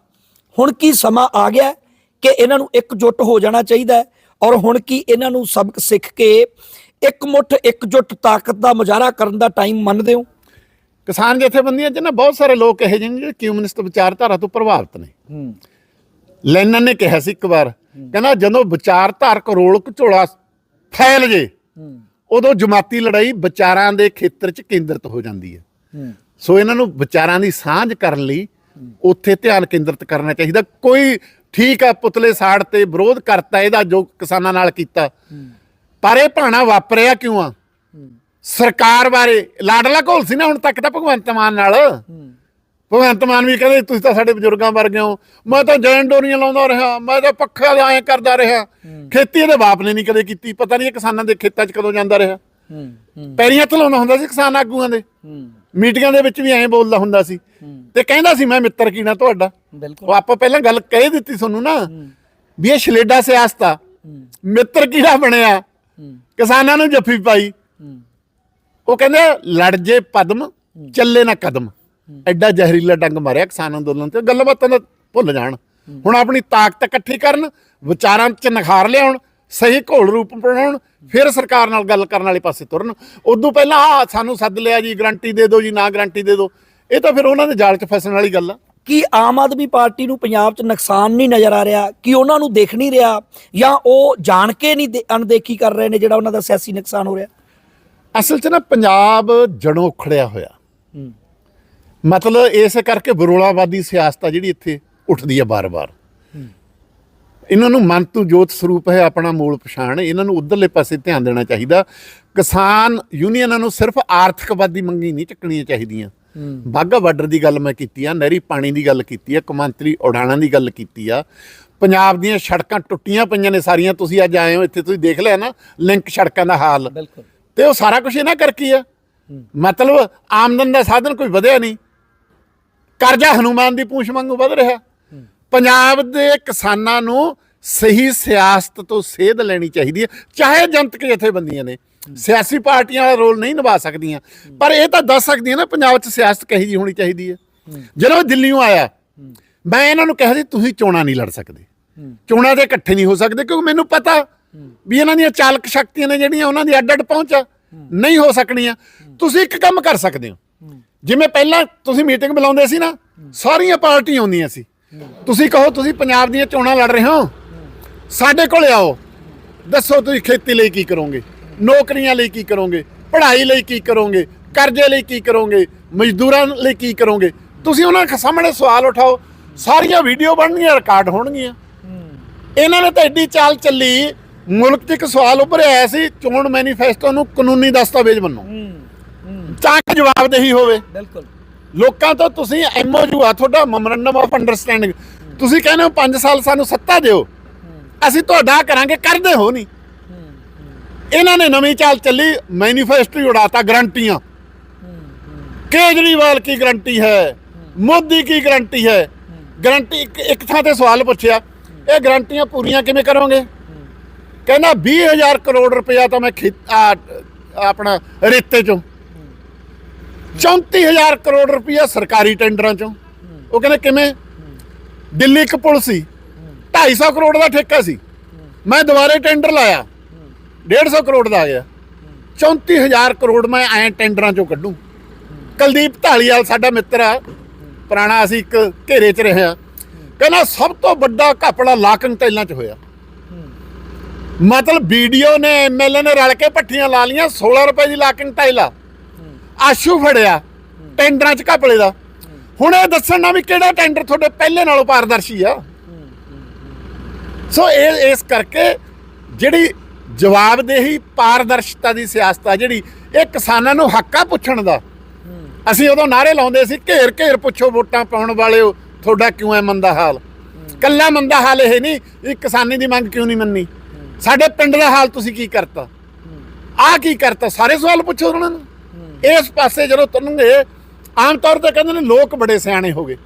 ਹੁਣ ਕੀ ਸਮਾਂ ਆ ਗਿਆ ਕਿ ਇਹਨਾਂ ਨੂੰ ਇਕਜੁੱਟ ਹੋ ਜਾਣਾ ਚਾਹੀਦਾ ਔਰ ਹੁਣ ਕੀ ਇਹਨਾਂ ਨੂੰ ਸਬਕ ਸਿੱਖ ਕੇ ਇਕਮੁੱਠ ਇਕਜੁੱਟ ਤਾਕਤ ਦਾ ਮੁਜ਼ਾਹਰਾ ਕਰਨ ਦਾ ਟਾਈਮ ਮੰਨਦੇ ਹੋ? ਕਿਸਾਨ ਜਥੇਬੰਦੀਆਂ 'ਚ ਨਾ ਬਹੁਤ ਸਾਰੇ ਲੋਕ ਇਹੋ ਜਿਹੇ ਨੇ ਜਿਹੜੇ ਕਮਿਊਨਿਸਟ ਵਿਚਾਰਧਾਰਾ ਤੋਂ ਪ੍ਰਭਾਵਿਤ ਨੇ। ਲੈਨਨ ਨੇ ਕਿਹਾ ਸੀ ਇੱਕ ਵਾਰ ਕਹਿੰਦਾ ਜਦੋਂ ਵਿਚਾਰਧਾਰਕ ਰੋਲ ਘਚੋਲਾ ਫੈਲ ਜੇ ਉਦੋਂ ਜਮਾਤੀ ਲੜਾਈ ਵਿਚਾਰਾਂ ਦੇ ਖੇਤਰ 'ਚ ਕੇਂਦਰਿਤ ਹੋ ਜਾਂਦੀ ਹੈ। ਸੋ ਇਹਨਾਂ ਨੂੰ ਵਿਚਾਰਾਂ ਦੀ ਸਾਂਝ ਕਰਨ ਲਈ ਉੱਥੇ ਧਿਆਨ ਕੇਂਦਰਿਤ ਕਰਨਾ ਚਾਹੀਦਾ। ਕੋਈ ਠੀਕ ਆ ਪੁਤਲੇ ਸਾੜ ਤੇ ਵਿਰੋਧ ਕਰਤਾ ਇਹਦਾ ਜੋ ਕਿਸਾਨਾਂ ਨਾਲ ਕੀਤਾ। ਪਰ ਇਹ ਭਾਣਾ ਵਾਪਰਿਆ ਕਿਉਂ ਆ? ਸਰਕਾਰ ਬਾਰੇ ਲਾਡਲਾ ਘੋਲ ਸੀ ਨਾ ਹੁਣ ਤੱਕ ਤਾਂ ਭਗਵੰਤ ਮਾਨ ਨਾਲ। ਭਗਵੰਤ ਮਾਨ ਵੀ ਕਹਿੰਦੇ ਤੁਸੀਂ ਤਾਂ ਸਾਡੇ ਬਜ਼ੁਰਗਾਂ ਵਰਗੇ ਹੋ। ਮੈਂ ਤਾਂ ਜੈਨ ਡੋਰੀਆਂ ਲਾਉਂਦਾ ਰਿਹਾ ਮੈਂ ਤਾਂ ਪੱਖਾ ਦੇ ਐਂ ਕਰਦਾ ਰਿਹਾ। ਖੇਤੀ ਇਹਦੇ ਬਾਪ ਨੇ ਨਹੀਂ ਕਦੇ ਕੀਤੀ ਪਤਾ ਨਹੀਂ ਕਿਸਾਨਾਂ ਦੇ ਖੇਤਾਂ 'ਚ ਕਦੋਂ ਜਾਂਦਾ ਰਿਹਾ। ਪੈਰੀਆਂ ਲਾਉਂਦਾ ਹੁੰਦਾ ਸੀ ਕਿਸਾਨ ਆਗੂਆਂ ਦੇ। ਮੀਟਿੰਗਾਂ ਦੇ ਵਿੱਚ ਵੀ ਐਂ ਬੋਲਦਾ ਹੁੰਦਾ ਸੀ। ਤੇ ਕਹਿੰਦਾ ਸੀ ਮੈਂ ਮਿੱਤਰ ਕੀਣਾ ਤੁਹਾਡਾ? ਉਹ ਆਪਾਂ ਪਹਿਲਾਂ ਗੱਲ ਕਹਿ ਦਿੱਤੀ ਤੁਹਾਨੂੰ ਨਾ ਵੀ ਇਹ ਛਲੇਡਾ ਸਿਆਸਤ ਆ। ਮਿੱਤਰ ਕਿਹੜਾ ਬਣਿਆ? ਕਿਸਾਨਾਂ ਨੂੰ ਜੱਫੀ ਪਾਈ। ਉਹ ਕਹਿੰਦੇ ਲੜ ਜੇ ਪਦਮ, ਚੱਲੇ ਨਾ ਕਦਮ। ਐਡਾ ਜ਼ਹਿਰੀਲਾ ਡੰਗ ਮਾਰਿਆ ਕਿਸਾਨ ਅੰਦੋਲਨ ਤੇ। ਗੱਲਬਾਤਾਂ ਦਾ ਭੁੱਲ ਜਾਣ। ਹੁਣ ਆਪਣੀ ਤਾਕਤ ਇਕੱਠੀ ਕਰਨ, ਵਿਚਾਰਾਂ 'ਚ ਨਿਖਾਰ ਲਿਆਉਣ, ਸਹੀ ਘੋਲ ਰੂਪ ਬਣਾਉਣ, ਫਿਰ ਸਰਕਾਰ ਨਾਲ ਗੱਲ ਕਰਨ ਵਾਲੇ ਪਾਸੇ ਤੁਰਨ। ਉਦੋਂ ਪਹਿਲਾਂ ਆ ਸਾਨੂੰ ਸੱਦ ਲਿਆ ਜੀ, ਗਰੰਟੀ ਦੇ ਦਿਓ ਜੀ, ਨਾ ਗਰੰਟੀ ਦੇ ਦਿਓ। ਇਹ ਤਾਂ ਫਿਰ ਉਹਨਾਂ ਦੇ ਜਾਲ 'ਚ ਫਸਣ ਵਾਲੀ ਗੱਲ ਆ। ਕੀ ਆਮ ਆਦਮੀ ਪਾਰਟੀ ਨੂੰ ਪੰਜਾਬ 'ਚ ਨੁਕਸਾਨ ਨਹੀਂ ਨਜ਼ਰ ਆ ਰਿਹਾ ਕਿ ਉਹਨਾਂ ਨੂੰ ਦੇਖ ਨਹੀਂ ਰਿਹਾ ਜਾਂ ਉਹ ਜਾਣ ਕੇ ਨਹੀਂ ਅਣਦੇਖੀ ਕਰ ਰਹੇ ਨੇ ਜਿਹੜਾ ਉਹਨਾਂ ਦਾ ਸਿਆਸੀ ਨੁਕਸਾਨ ਹੋ ਰਿਹਾ? ਅਸਲ 'ਚ ਨਾ ਪੰਜਾਬ ਜੜੋਂ ਉਖੜਿਆ ਹੋਇਆ। ਮਤਲਬ ਇਸ ਕਰਕੇ ਬਰੋਲਾਵਾਦੀ ਸਿਆਸਤ ਆ ਜਿਹੜੀ ਇੱਥੇ ਉੱਠਦੀ ਆ ਬਾਰ-ਬਾਰ। ਇਹਨਾਂ ਨੂੰ ਮਨ ਤੋਂ ਜੋਤ ਸਰੂਪ ਹੈ ਆਪਣਾ ਮੂਲ ਪਛਾਣ ਇਹਨਾਂ ਨੂੰ ਉਧਰਲੇ ਪਾਸੇ ਧਿਆਨ ਦੇਣਾ ਚਾਹੀਦਾ। ਕਿਸਾਨ ਯੂਨੀਅਨਾਂ ਨੂੰ ਸਿਰਫ ਆਰਥਿਕਵਾਦੀ ਮੰਗੀ ਨਹੀਂ ਚੱਕਣੀਆਂ ਚਾਹੀਦੀਆਂ। ਬਾਗਾ ਬਾਰਡਰ ਦੀ ਗੱਲ ਮੈਂ ਕੀਤੀ ਆ ਨਹਿਰੀ ਪਾਣੀ ਦੀ ਗੱਲ ਕੀਤੀ ਆ ਕਮਾਂਤਰੀ ਉਡਾਣਾਂ ਦੀ ਗੱਲ ਕੀਤੀ ਆ। ਪੰਜਾਬ ਦੀਆਂ ਸੜਕਾਂ ਟੁੱਟੀਆਂ ਪਈਆਂ ਨੇ ਸਾਰੀਆਂ ਤੁਸੀਂ ਅੱਜ ਆਏ ਹੋ ਇੱਥੇ ਤੁਸੀਂ ਦੇਖ ਲਿਆ ਨਾ ਲਿੰਕ ਸੜਕਾਂ ਦਾ ਹਾਲ। ਬਿਲਕੁਲ। ਤੇ ਉਹ ਸਾਰਾ ਕੁਝ ਇਹਨਾਂ ਕਰਕੇ ਆ। ਮਤਲਬ ਆਮਦਨ ਦਾ ਸਾਧਨ ਕੋਈ ਵਧਿਆ ਨਹੀਂ। ਕਰਜ਼ਾ ਹਨੂਮਾਨ ਦੀ ਪੂੰਛ ਵਾਂਗੂ ਵਧ ਰਿਹਾ। ਪੰਜਾਬ ਦੇ ਕਿਸਾਨਾਂ ਨੂੰ ਸਹੀ ਸਿਆਸਤ ਤੋਂ ਸੇਧ ਲੈਣੀ ਚਾਹੀਦੀ ਹੈ ਚਾਹੇ ਜਨਤਕ ਜਥੇਬੰਦੀਆਂ ਨੇ। ਸਿਆਸੀ ਪਾਰਟੀਆਂ ਵਾਲਾ ਰੋਲ ਨਹੀਂ ਨਿਭਾ ਸਕਦੀਆਂ। ਪਰ ਇਹ ਤਾਂ ਦੱਸ ਸਕਦੀਆਂ ਨਾ ਪੰਜਾਬ 'ਚ ਸਿਆਸਤ ਕਹੀ ਜੀ ਹੋਣੀ ਚਾਹੀਦੀ ਹੈ। ਜਦੋਂ ਦਿੱਲੀੋਂ ਆਇਆ, ਮੈਂ ਇਹਨਾਂ ਨੂੰ ਕਿਹਾ ਸੀ, ਤੁਸੀਂ ਚੋਣਾਂ ਨਹੀਂ ਲੜ ਸਕਦੇ। ਚੋਣਾਂ ਦੇ ਇਕੱਠੇ ਨਹੀਂ ਹੋ ਸਕਦੇ, ਕਿਉਂਕਿ ਮੈਨੂੰ ਪਤਾ ਵੀ ਇਹਨਾਂ ਦੀਆਂ ਚਾਲਕ ਸ਼ਕਤੀਆਂ ਨੇ ਜਿਹੜੀਆਂ ਉਹਨਾਂ ਦੀ ਅੱਡ ਅੱਡ ਪਹੁੰਚ ਨਹੀਂ ਹੋ ਸਕਣੀਆਂ। ਤੁਸੀਂ ਇੱਕ ਕੰਮ ਕਰ ਸਕਦੇ ਹੋ। ਜਿਵੇਂ ਪਹਿਲਾਂ ਤੁਸੀਂ ਮੀਟਿੰਗ ਬੁਲਾਉਂਦੇ ਸੀ ਨਾ, ਸਾਰੀਆਂ ਪਾਰਟੀਆਂ ਆਉਂਦੀਆਂ ਸੀ। ਤੁਸੀਂ ਕਹੋ, ਤੁਸੀਂ ਪੰਜਾਬ ਦੀਆਂ ਚੋਣਾਂ ਲੜ ਰਹੇ ਹੋ? ਸਾਡੇ ਕੋਲ ਆਓ। ਦੱਸੋ ਤੁਸੀਂ ਖੇਤੀ ਲਈ ਕੀ ਕਰੋਗੇ? ਨੌਕਰੀਆਂ ਲਈ ਕੀ ਕਰੋਗੇ? ਪੜ੍ਹਾਈ ਲਈ ਕੀ ਕਰੋਗੇ? ਕਰਜ਼ੇ ਲਈ ਕੀ ਕਰੋਗੇ? ਮਜ਼ਦੂਰਾਂ ਲਈ ਕੀ ਕਰੋਗੇ? ਤੁਸੀਂ ਉਹਨਾਂ ਦੇ ਸਾਹਮਣੇ ਸਵਾਲ ਉਠਾਓ। ਸਾਰੀਆਂ ਵੀਡੀਓ ਬਣਨਗੀਆਂ ਰਿਕਾਰਡ ਹੋਣਗੀਆਂ। ਇਹਨਾਂ ਨੇ ਤਾਂ ਐਡੀ ਚਾਲ ਚੱਲੀ ਮੁਲਕ 'ਚ ਇੱਕ ਸਵਾਲ ਉੱਭਰਿਆ ਆਇਆ ਸੀ ਚੋਣ ਮੈਨੀਫੈਸਟੋ ਨੂੰ ਕਾਨੂੰਨੀ ਦਸਤਾਵੇਜ਼ ਮੰਨੋ ਤਾਂ ਕਿ ਜਵਾਬਦੇਹੀ ਹੋਵੇ। ਬਿਲਕੁਲ। ਲੋਕਾਂ ਤੋਂ ਤੁਸੀਂ ਐਮਓਯੂ ਆ ਤੁਹਾਡਾ ਮੈਮੋਰੰਡਮ ਆਫ ਅੰਡਰਸਟੈਂਡਿੰਗ ਤੁਸੀਂ ਕਹਿੰਦੇ ਹੋ 5 ਸਾਲ ਸਾਨੂੰ ਸੱਤਾ ਦਿਓ। ਅਸੀਂ ਤੁਹਾਡਾ ਕਰਾਂਗੇ ਕਰਦੇ ਹੋ ਨਹੀਂ। ਇਹਨਾਂ ਨੇ ਨਵੀਂ ਚਾਲ ਚੱਲੀ ਮੈਨੀਫੈਸਟੋ ਹੀ ਉਡਾਤਾ ਗਰੰਟੀਆਂ ਕੇਜਰੀਵਾਲ ਕੀ ਗਰੰਟੀ ਹੈ? ਮੋਦੀ ਕੀ ਗਰੰਟੀ ਹੈ? ਗਰੰਟੀ ਇੱਕ ਇੱਕ ਥਾਂ ਤੇ ਸਵਾਲ ਪੁੱਛਿਆ, ਇਹ ਗਰੰਟੀਆਂ ਪੂਰੀਆਂ ਕਿਵੇਂ ਕਰੋਗੇ? ਕਹਿੰਦਾ 20000 ਕਰੋੜ ਰੁਪਇਆ ਤਾਂ ਮੈਂ ਖੇ- ਆਪਣਾ ਰੇਤੇ ਚੋਂ। 34000 ਕਰੋੜ ਰੁਪਇਆ ਸਰਕਾਰੀ ਟੈਂਡਰਾਂ ਚੋਂ। ਉਹ ਕਹਿੰਦੇ ਕਿਵੇਂ? ਦਿੱਲੀ ਇੱਕ ਪੁਲ ਸੀ। 250 ਕਰੋੜ ਦਾ ਠੇਕਾ ਸੀ। ਮੈਂ ਦੁਬਾਰੇ ਟੈਂਡਰ ਲਾਇਆ। 150 ਕਰੋੜ ਦਾ ਆ ਗਿਆ। 34000 ਕਰੋੜ ਮੈਂ ਐ ਟੈਂਡਰਾਂ ਚੋਂ ਕੱਢੂ। ਕੁਲਦੀਪ ਢਾਲੀਵਾਲ ਸਾਡਾ ਮਿੱਤਰ ਆ। ਪੁਰਾਣਾ ਅਸੀਂ ਇੱਕ ਘੇਰੇ 'ਚ ਰਹੇ ਆ ਕਹਿੰਦਾ ਸਭ ਤੋਂ ਵੱਡਾ ਘਪਲਾ ਲਾਕਨ ਤੈਲਾਂ 'ਚ ਹੋਇਆ। ਮਤਲਬ ਵੀਡੀਓ ਨੇ ਐਮਐਲਏ ਨੇ ਰਲ ਕੇ ਪੱਠੀਆਂ ਲਾ ਲੀਆਂ 16 ਰੁਪਏ ਦੀ ਲਾਕਨ ਟਾਈਲਾ ਆਸ਼ੂ ਫੜਿਆ, ਟੈਂਡਰਾਂ 'ਚ ਘਪਲੇ ਦਾ। ਹੁਣ ਇਹ ਦੱਸਣ ਨਾ ਵੀ ਕਿਹੜਾ ਟੈਂਡਰ ਤੁਹਾਡੇ ਪਹਿਲੇ ਨਾਲੋਂ ਪਾਰਦਰਸ਼ੀ ਆ? ਸੋ ਇਹ, ਇਸ ਕਰਕੇ ਜਿਹੜੀ ਜਵਾਬਦੇਹੀ ਪਾਰਦਰਸ਼ਤਾ ਦੀ ਸਿਆਸਤ ਆ ਜਿਹੜੀ ਇਹ ਕਿਸਾਨਾਂ ਨੂੰ ਹੱਕਾ ਪੁੱਛਣ ਦਾ। ਅਸੀਂ ਉਦੋਂ ਨਾਰੇ ਲਾਉਂਦੇ ਸੀ, ਘੇਰ ਘੇਰ ਪੁੱਛੋ ਵੋਟਾਂ ਪਾਉਣ ਵਾਲਿਓ, ਤੁਹਾਡਾ ਕਿਉਂ ਐ ਮੰਦਾ ਹਾਲ? ਕੱਲਾ ਮੰਦਾ ਹਾਲ ਇਹ ਨਹੀਂ ਇਹ ਕਿਸਾਨੀ ਦੀ ਮੰਗ ਕਿਉਂ ਨਹੀਂ ਮੰਨੀ? ਸਾਡੇ ਪਿੰਡ ਦਾ ਹਾਲ ਤੁਸੀਂ ਕੀ ਕਰਤਾ? ਆਹ ਕੀ ਕਰਤਾ? ਸਾਰੇ ਸਵਾਲ ਪੁੱਛੋ ਉਹਨਾਂ ਨੂੰ। ਇਸ ਪਾਸੇ ਜਦੋਂ ਤੁਰਨਗੇ, ਆਮ ਤੌਰ ਤੇ ਕਹਿੰਦੇ ਨੇ ਲੋਕ ਬੜੇ ਸਿਆਣੇ ਹੋ ਗਏ।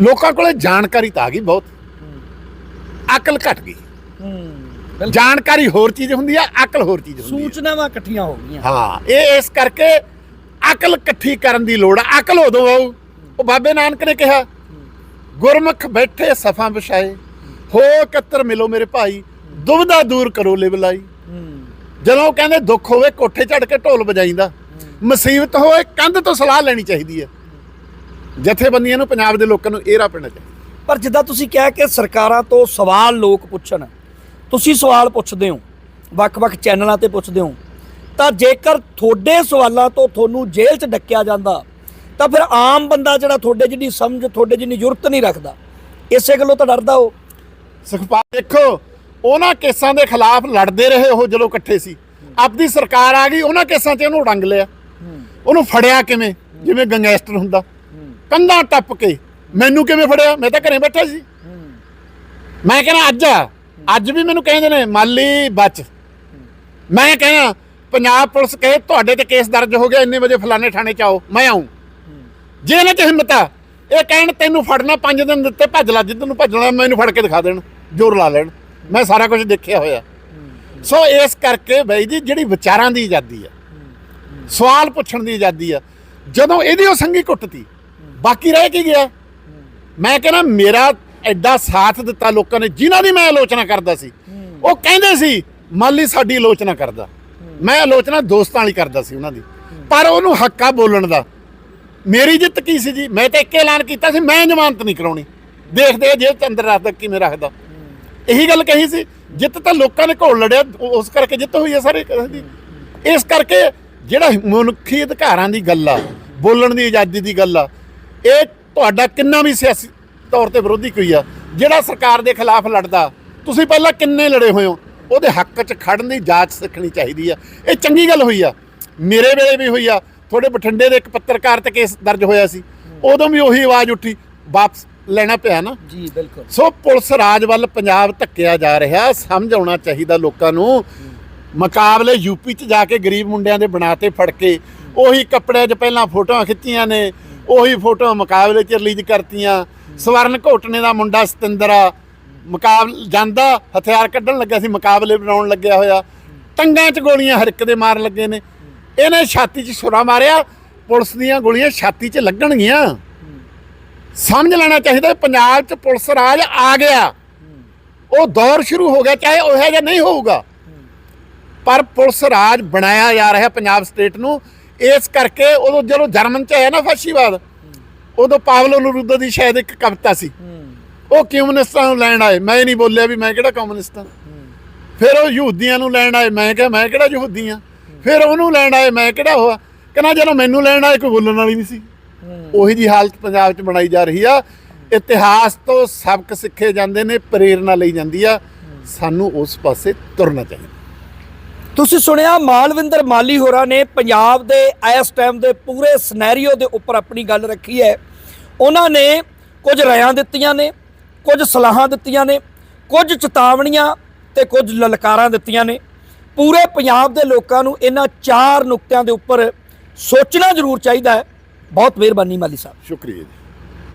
ਲੋਕਾਂ ਕੋਲੇ ਜਾਣਕਾਰੀ ਤਾਂ ਆ ਗਈ ਬਹੁਤ। ਅਕਲ ਘਟ ਗਈ। ਜਾਣਕਾਰੀ ਹੋਰ ਚੀਜ਼ ਹੁੰਦੀ ਆ ਅਕਲ ਹੋਰ ਚੀਜ਼ ਹੁੰਦੀ ਆ। ਸੂਚਨਾਵਾਂ ਇਕੱਠੀਆਂ ਹੋ ਗਈਆਂ। ਹਾਂ ਇਹ ਇਸ ਕਰਕੇ ਅਕਲ ਇਕੱਠੀ ਕਰਨ ਦੀ ਲੋੜ ਆ। ਅਕਲ ਉਦੋਂ ਆਊ। ਉਹ ਬਾਬੇ ਨਾਨਕ ਨੇ ਕਿਹਾ ਗੁਰਮੁਖ ਬੈਠੇ ਸਫਾਂ ਵਿਛਾਏ ਹੋ ਇਕੱਤਰ ਮਿਲੋ ਮੇਰੇ ਭਾਈ ਦੁਬਦਾ ਦੂਰ ਕਰੋ ਲਿਵਲਾਈ ਜਦੋਂ ਕਹਿੰਦੇ ਦੁੱਖ ਹੋਵੇ ਕੋਠੇ ਝੜ ਕੇ ਢੋਲ ਵਜਾਈਂਦਾ। ਮੁਸੀਬਤ ਹੋਵੇ ਕੰਧ ਤੋਂ ਸਲਾਹ ਲੈਣੀ ਚਾਹੀਦੀ ਹੈ ਜਥੇਬੰਦੀਆਂ ਨੂੰ ਪੰਜਾਬ ਦੇ ਲੋਕਾਂ ਨੂੰ ਇਹ ਰਾਹ ਪੈਣਾ ਚਾਹੀਦਾ। ਪਰ ਜਿੱਦਾਂ ਤੁਸੀਂ ਕਿਹਾ ਕਿ ਸਰਕਾਰਾਂ ਤੋਂ ਸਵਾਲ ਲੋਕ ਪੁੱਛਣ ਤੁਸੀਂ ਸਵਾਲ ਪੁੱਛਦੇ ਹੋ, ਵੱਖ-ਵੱਖ ਚੈਨਲਾਂ ਤੇ ਪੁੱਛਦੇ ਹੋ, ਤਾਂ ਜੇਕਰ ਤੁਹਾਡੇ ਸਵਾਲਾਂ ਤੋਂ ਤੁਹਾਨੂੰ ਜੇਲ੍ਹ 'ਚ ਡੱਕਿਆ ਜਾਂਦਾ, ਤਾਂ ਫਿਰ ਆਮ ਬੰਦਾ ਜਿਹੜਾ ਤੁਹਾਡੇ ਜਿੰਨੀ ਸਮਝ, ਤੁਹਾਡੇ ਜਿੰਨੀ ਜ਼ਰੂਰਤ ਨਹੀਂ ਰੱਖਦਾ। ਇਸੇ ਗੱਲੋਂ ਤਾਂ ਡਰਦਾ ਉਹ। ਸੁਖਪਾਲ, ਦੇਖੋ, ਉਹਨਾਂ ਕੇਸਾਂ ਦੇ ਖਿਲਾਫ ਲੜਦੇ ਰਹੇ ਉਹ ਜਦੋਂ ਇਕੱਠੇ ਸੀ। ਆਪਦੀ ਸਰਕਾਰ ਆ ਗਈ, ਉਹਨਾਂ ਕੇਸਾਂ 'ਚ ਉਹਨੂੰ ਡੰਗ ਲਿਆ। ਉਹਨੂੰ ਫੜਿਆ ਕਿਵੇਂ? ਜਿਵੇਂ ਗੈਂਗਸਟਰ ਹੁੰਦਾ। ਕੰਧਾਂ ਟੱਪ ਕੇ, ਮੈਨੂੰ ਕਿਵੇਂ ਫੜਿਆ? ਮੈਂ ਤਾਂ ਘਰੇ ਬੈਠਾ ਸੀ। ਮੈਂ ਕਹਿੰਦਾ, ਅੱਜ ਆ। ਅੱਜ ਵੀ ਮੈਨੂੰ ਕਹਿੰਦੇ ਨੇ ਮਾਲੀ ਬਚ। ਮੈਂ ਕਹਿੰਦਾ ਪੰਜਾਬ ਪੁਲਿਸ ਕਹੇ, ਤੁਹਾਡੇ ਤੇ ਕੇਸ ਦਰਜ ਹੋ ਗਿਆ, ਇੰਨੇ ਵਜੇ ਫਲਾਣੇ ਥਾਣੇ ਚ ਆਓ, ਮੈਂ ਆਉਂ ਜੇ ਇਹਨਾਂ ਚ ਹਿੰਮਤ ਆ, ਇਹ ਕਹਿਣ, ਤੈਨੂੰ ਫੜਨਾ 5 ਦਿਨ ਦਿੱਤੇ ਭੱਜ ਲੈ ਜਿੱਦ ਨੂੰ ਭੱਜਣਾ, ਮੈਨੂੰ ਫੜ ਕੇ ਦਿਖਾ ਦੇਣ, ਜ਼ੋਰ ਲਾ ਲੈਣ। ਮੈਂ ਸਾਰਾ ਕੁਝ ਦੇਖਿਆ ਹੋਇਆ। ਸੋ ਇਸ ਕਰਕੇ ਬਾਈ ਜੀ, ਜਿਹੜੀ ਵਿਚਾਰਾਂ ਦੀ ਆਜ਼ਾਦੀ ਆ, ਸਵਾਲ ਪੁੱਛਣ ਦੀ ਆਜ਼ਾਦੀ ਆ, ਜਦੋਂ ਇਹਦੀ ਉਹ ਸੰਗੀ ਕੁੱਟਤੀ, ਬਾਕੀ ਰਹਿ ਕੀ ਗਿਆ? ਮੈਂ ਕਹਿੰਦਾ ਮੇਰਾ ਐਡਾ ਸਾਥ ਦਿੱਤਾ ਲੋਕਾਂ ਨੇ, ਜਿਨ੍ਹਾਂ ਦੀ ਮੈਂ ਆਲੋਚਨਾ ਕਰਦਾ ਸੀ। ਉਹ ਕਹਿੰਦੇ ਸੀ ਮਾਲੀ ਸਾਡੀ ਆਲੋਚਨਾ ਕਰਦਾ। ਮੈਂ ਆਲੋਚਨਾ ਦੋਸਤਾਂ ਵਾਲੀ ਕਰਦਾ ਸੀ ਉਹਨਾਂ ਦੀ। ਪਰ ਉਹਨੂੰ ਹੱਕਾ ਬੋਲਣ ਦਾ। ਮੇਰੀ ਜਿੱਤ ਕੀ ਸੀ ਜੀ? ਮੈਂ ਤਾਂ ਇੱਕ ਐਲਾਨ ਕੀਤਾ ਸੀ, ਮੈਂ ਜ਼ਮਾਨਤ ਨਹੀਂ ਕਰਾਉਣੀ। ਦੇਖਦੇ ਆ ਚੰਦਰ ਚ ਅੰਦਰ ਰੱਖਦਾ ਕਿਵੇਂ ਰੱਖਦਾ। ਇਹੀ ਗੱਲ ਕਹੀ ਸੀ, ਜਿੱਤ ਤਾਂ ਲੋਕਾਂ ਨੇ ਘੋਲ ਲੜਿਆ, ਉਸ ਕਰਕੇ ਜਿੱਤ ਹੋਈ ਹੈ ਸਾਰੇ ਇਸ ਕਰਕੇ ਜਿਹੜਾ ਮਨੁੱਖੀ ਅਧਿਕਾਰਾਂ ਦੀ ਗੱਲ ਆ, ਬੋਲਣ ਦੀ, ਆਜ਼ਾਦੀ ਦੀ ਗੱਲ ਆ, ਇਹ ਤੁਹਾਡਾ ਕਿੰਨਾ ਵੀ ਸਿਆਸੀ ਤੌਰ ਤੇ ਵਿਰੋਧੀ ਕੋਈ ਆ ਜਿਹੜਾ ਸਰਕਾਰ ਦੇ ਖਿਲਾਫ ਲੜਦਾ ਤੁਸੀਂ ਪਹਿਲਾਂ ਕਿੰਨੇ ਲੜੇ ਹੋਏ ਹੋ? ਉਹਦੇ ਹੱਕ 'ਚ ਖੜਨ ਦੀ ਜਾਂਚ ਸਿੱਖਣੀ ਚਾਹੀਦੀ ਆ। ਇਹ ਚੰਗੀ ਗੱਲ ਹੋਈ ਆ। ਮੇਰੇ ਵੇਲੇ ਵੀ ਹੋਈ ਆ। ਤੁਹਾਡੇ ਬਠਿੰਡੇ ਦੇ ਇੱਕ ਪੱਤਰਕਾਰ ਤੇ ਕੇਸ ਦਰਜ ਹੋਇਆ ਸੀ। ਉਦੋਂ ਵੀ ਉਹੀ ਆਵਾਜ਼ ਉੱਠੀ ਵਾਪਸ ਲੈਣਾ ਪਿਆ ਨਾ। ਜੀ ਬਿਲਕੁਲ। ਸੋ ਪੁਲਿਸ ਰਾਜ ਵੱਲ ਪੰਜਾਬ ਧੱਕਿਆ ਜਾ ਰਿਹਾ ਸਮਝ ਆਉਣਾ ਚਾਹੀਦਾ ਲੋਕਾਂ ਨੂੰ। ਮੁਕਾਬਲੇ ਯੂਪੀ ਚ ਜਾ ਕੇ ਗਰੀਬ ਮੁੰਡਿਆਂ ਦੇ ਬਣਾਤੇ ਫੜ ਕੇ ਉਹੀ ਕੱਪੜਿਆਂ 'ਚ ਪਹਿਲਾਂ ਫੋਟੋਆਂ ਖਿੱਚੀਆਂ ਨੇ ਉਹੀ ਫੋਟੋਆਂ ਮੁਕਾਬਲੇ 'ਚ ਰਿਲੀਜ਼ ਕਰਤੀਆਂ। ਸਵਰਨ ਘੋਟਣੇ ਦਾ ਮੁੰਡਾ ਸਤਿੰਦਰ ਮੁਕਾਬਲ ਜਾਂਦਾ, ਹਥਿਆਰ ਕੱਢਣ ਲੱਗਿਆ ਸੀ, ਮੁਕਾਬਲੇ ਬਣਾਉਣ ਲੱਗਿਆ ਹੋਇਆ। ਟੰਗਾਂ 'ਚ ਗੋਲੀਆਂ ਹਰ ਇੱਕ ਦੇ ਮਾਰਨ ਲੱਗੇ ਨੇ। ਇਹਨੇ ਛਾਤੀ 'ਚ ਸੁਰਾ ਮਾਰਿਆ, ਪੁਲਿਸ ਦੀਆਂ ਗੋਲੀਆਂ ਛਾਤੀ 'ਚ ਲੱਗਣਗੀਆਂ। ਸਮਝ ਲੈਣਾ ਚਾਹੀਦਾ ਪੰਜਾਬ 'ਚ ਪੁਲਿਸ ਰਾਜ ਆ ਗਿਆ। ਉਹ ਦੌਰ ਸ਼ੁਰੂ ਹੋ ਗਿਆ, ਚਾਹੇ ਉਹ ਜਿਹਾ ਨਹੀਂ ਹੋਊਗਾ। ਪਰ ਪੁਲਿਸ ਰਾਜ ਬਣਾਇਆ ਜਾ ਰਿਹਾ ਪੰਜਾਬ ਸਟੇਟ ਨੂੰ। ਇਸ ਕਰਕੇ ਉਦੋਂ ਜਦੋਂ ਜਰਮਨ 'ਚ ਆਇਆ ਨਾ ਫਾਸ਼ੀਵਾਦ ਉਦੋਂ ਪਾਵਲੋ ਨਰੂਦਾ ਦੀ ਸ਼ਾਇਦ ਇੱਕ ਕਵਿਤਾ ਸੀ। ਉਹ ਕਮਿਊਨਿਸਟਾਂ ਨੂੰ ਲੈਣ ਆਏ। ਮੈਂ ਨਹੀਂ ਬੋਲਿਆ ਵੀ ਮੈਂ ਕਿਹੜਾ ਕਮਿਊਨਿਸਟ ਹਾਂ। ਫਿਰ ਉਹ ਯਹੂਦੀਆਂ ਨੂੰ ਲੈਣ ਆਏ। ਮੈਂ ਕਿਹਾ, ਮੈਂ ਕਿਹੜਾ ਯਹੂਦੀ ਹਾਂ? ਫਿਰ ਉਹਨੂੰ ਲੈਣ ਆਏ। ਮੈਂ ਕਿਹੜਾ ਹੋਆ ਕਹਿੰਦਾ, ਜਦੋਂ ਮੈਨੂੰ ਲੈਣ ਆਏ, ਕੋਈ ਬੋਲਣ ਵਾਲੀ ਨਹੀਂ ਸੀ। ਉਹੀ ਜੀ ਹਾਲਤ ਪੰਜਾਬ 'ਚ ਬਣਾਈ ਜਾ ਰਹੀ ਆ। ਇਤਿਹਾਸ ਤੋਂ ਸਬਕ ਸਿੱਖੇ ਜਾਂਦੇ ਨੇ ਪ੍ਰੇਰਣਾ ਲਈ ਜਾਂਦੀ ਆ। ਸਾਨੂੰ ਉਸ ਪਾਸੇ ਤੁਰਨਾ ਚਾਹੀਦਾ। ਤੁਸੀਂ ਸੁਣਿਆ ਮਾਲਵਿੰਦਰ ਮਾਲੀ ਹੋਰਾਂ ਨੇ ਪੰਜਾਬ ਦੇ ਇਸ ਟਾਈਮ ਦੇ ਪੂਰੇ ਸਿਨੈਰੀਓ ਦੇ ਉੱਪਰ ਆਪਣੀ ਗੱਲ ਰੱਖੀ ਹੈ। ਉਹਨਾਂ ਨੇ ਕੁਝ ਰਾਇਆਂ ਦਿੱਤੀਆਂ ਨੇ, ਕੁਝ ਸਲਾਹਾਂ ਦਿੱਤੀਆਂ ਨੇ, ਕੁਝ ਚੇਤਾਵਨੀਆਂ ਤੇ ਕੁਝ ਲਲਕਾਰਾਂ ਦਿੱਤੀਆਂ ਨੇ। ਪੂਰੇ ਪੰਜਾਬ ਦੇ ਲੋਕਾਂ ਨੂੰ ਇਹਨਾਂ ਚਾਰ ਨੁਕਤਿਆਂ ਦੇ ਉੱਪਰ ਸੋਚਣਾ ਜ਼ਰੂਰ ਚਾਹੀਦਾ ਹੈ। ਬਹੁਤ ਮਿਹਰਬਾਨੀ ਮਾਲੀ ਸਾਹਿਬ। ਸ਼ੁਕਰੀਆ ਜੀ।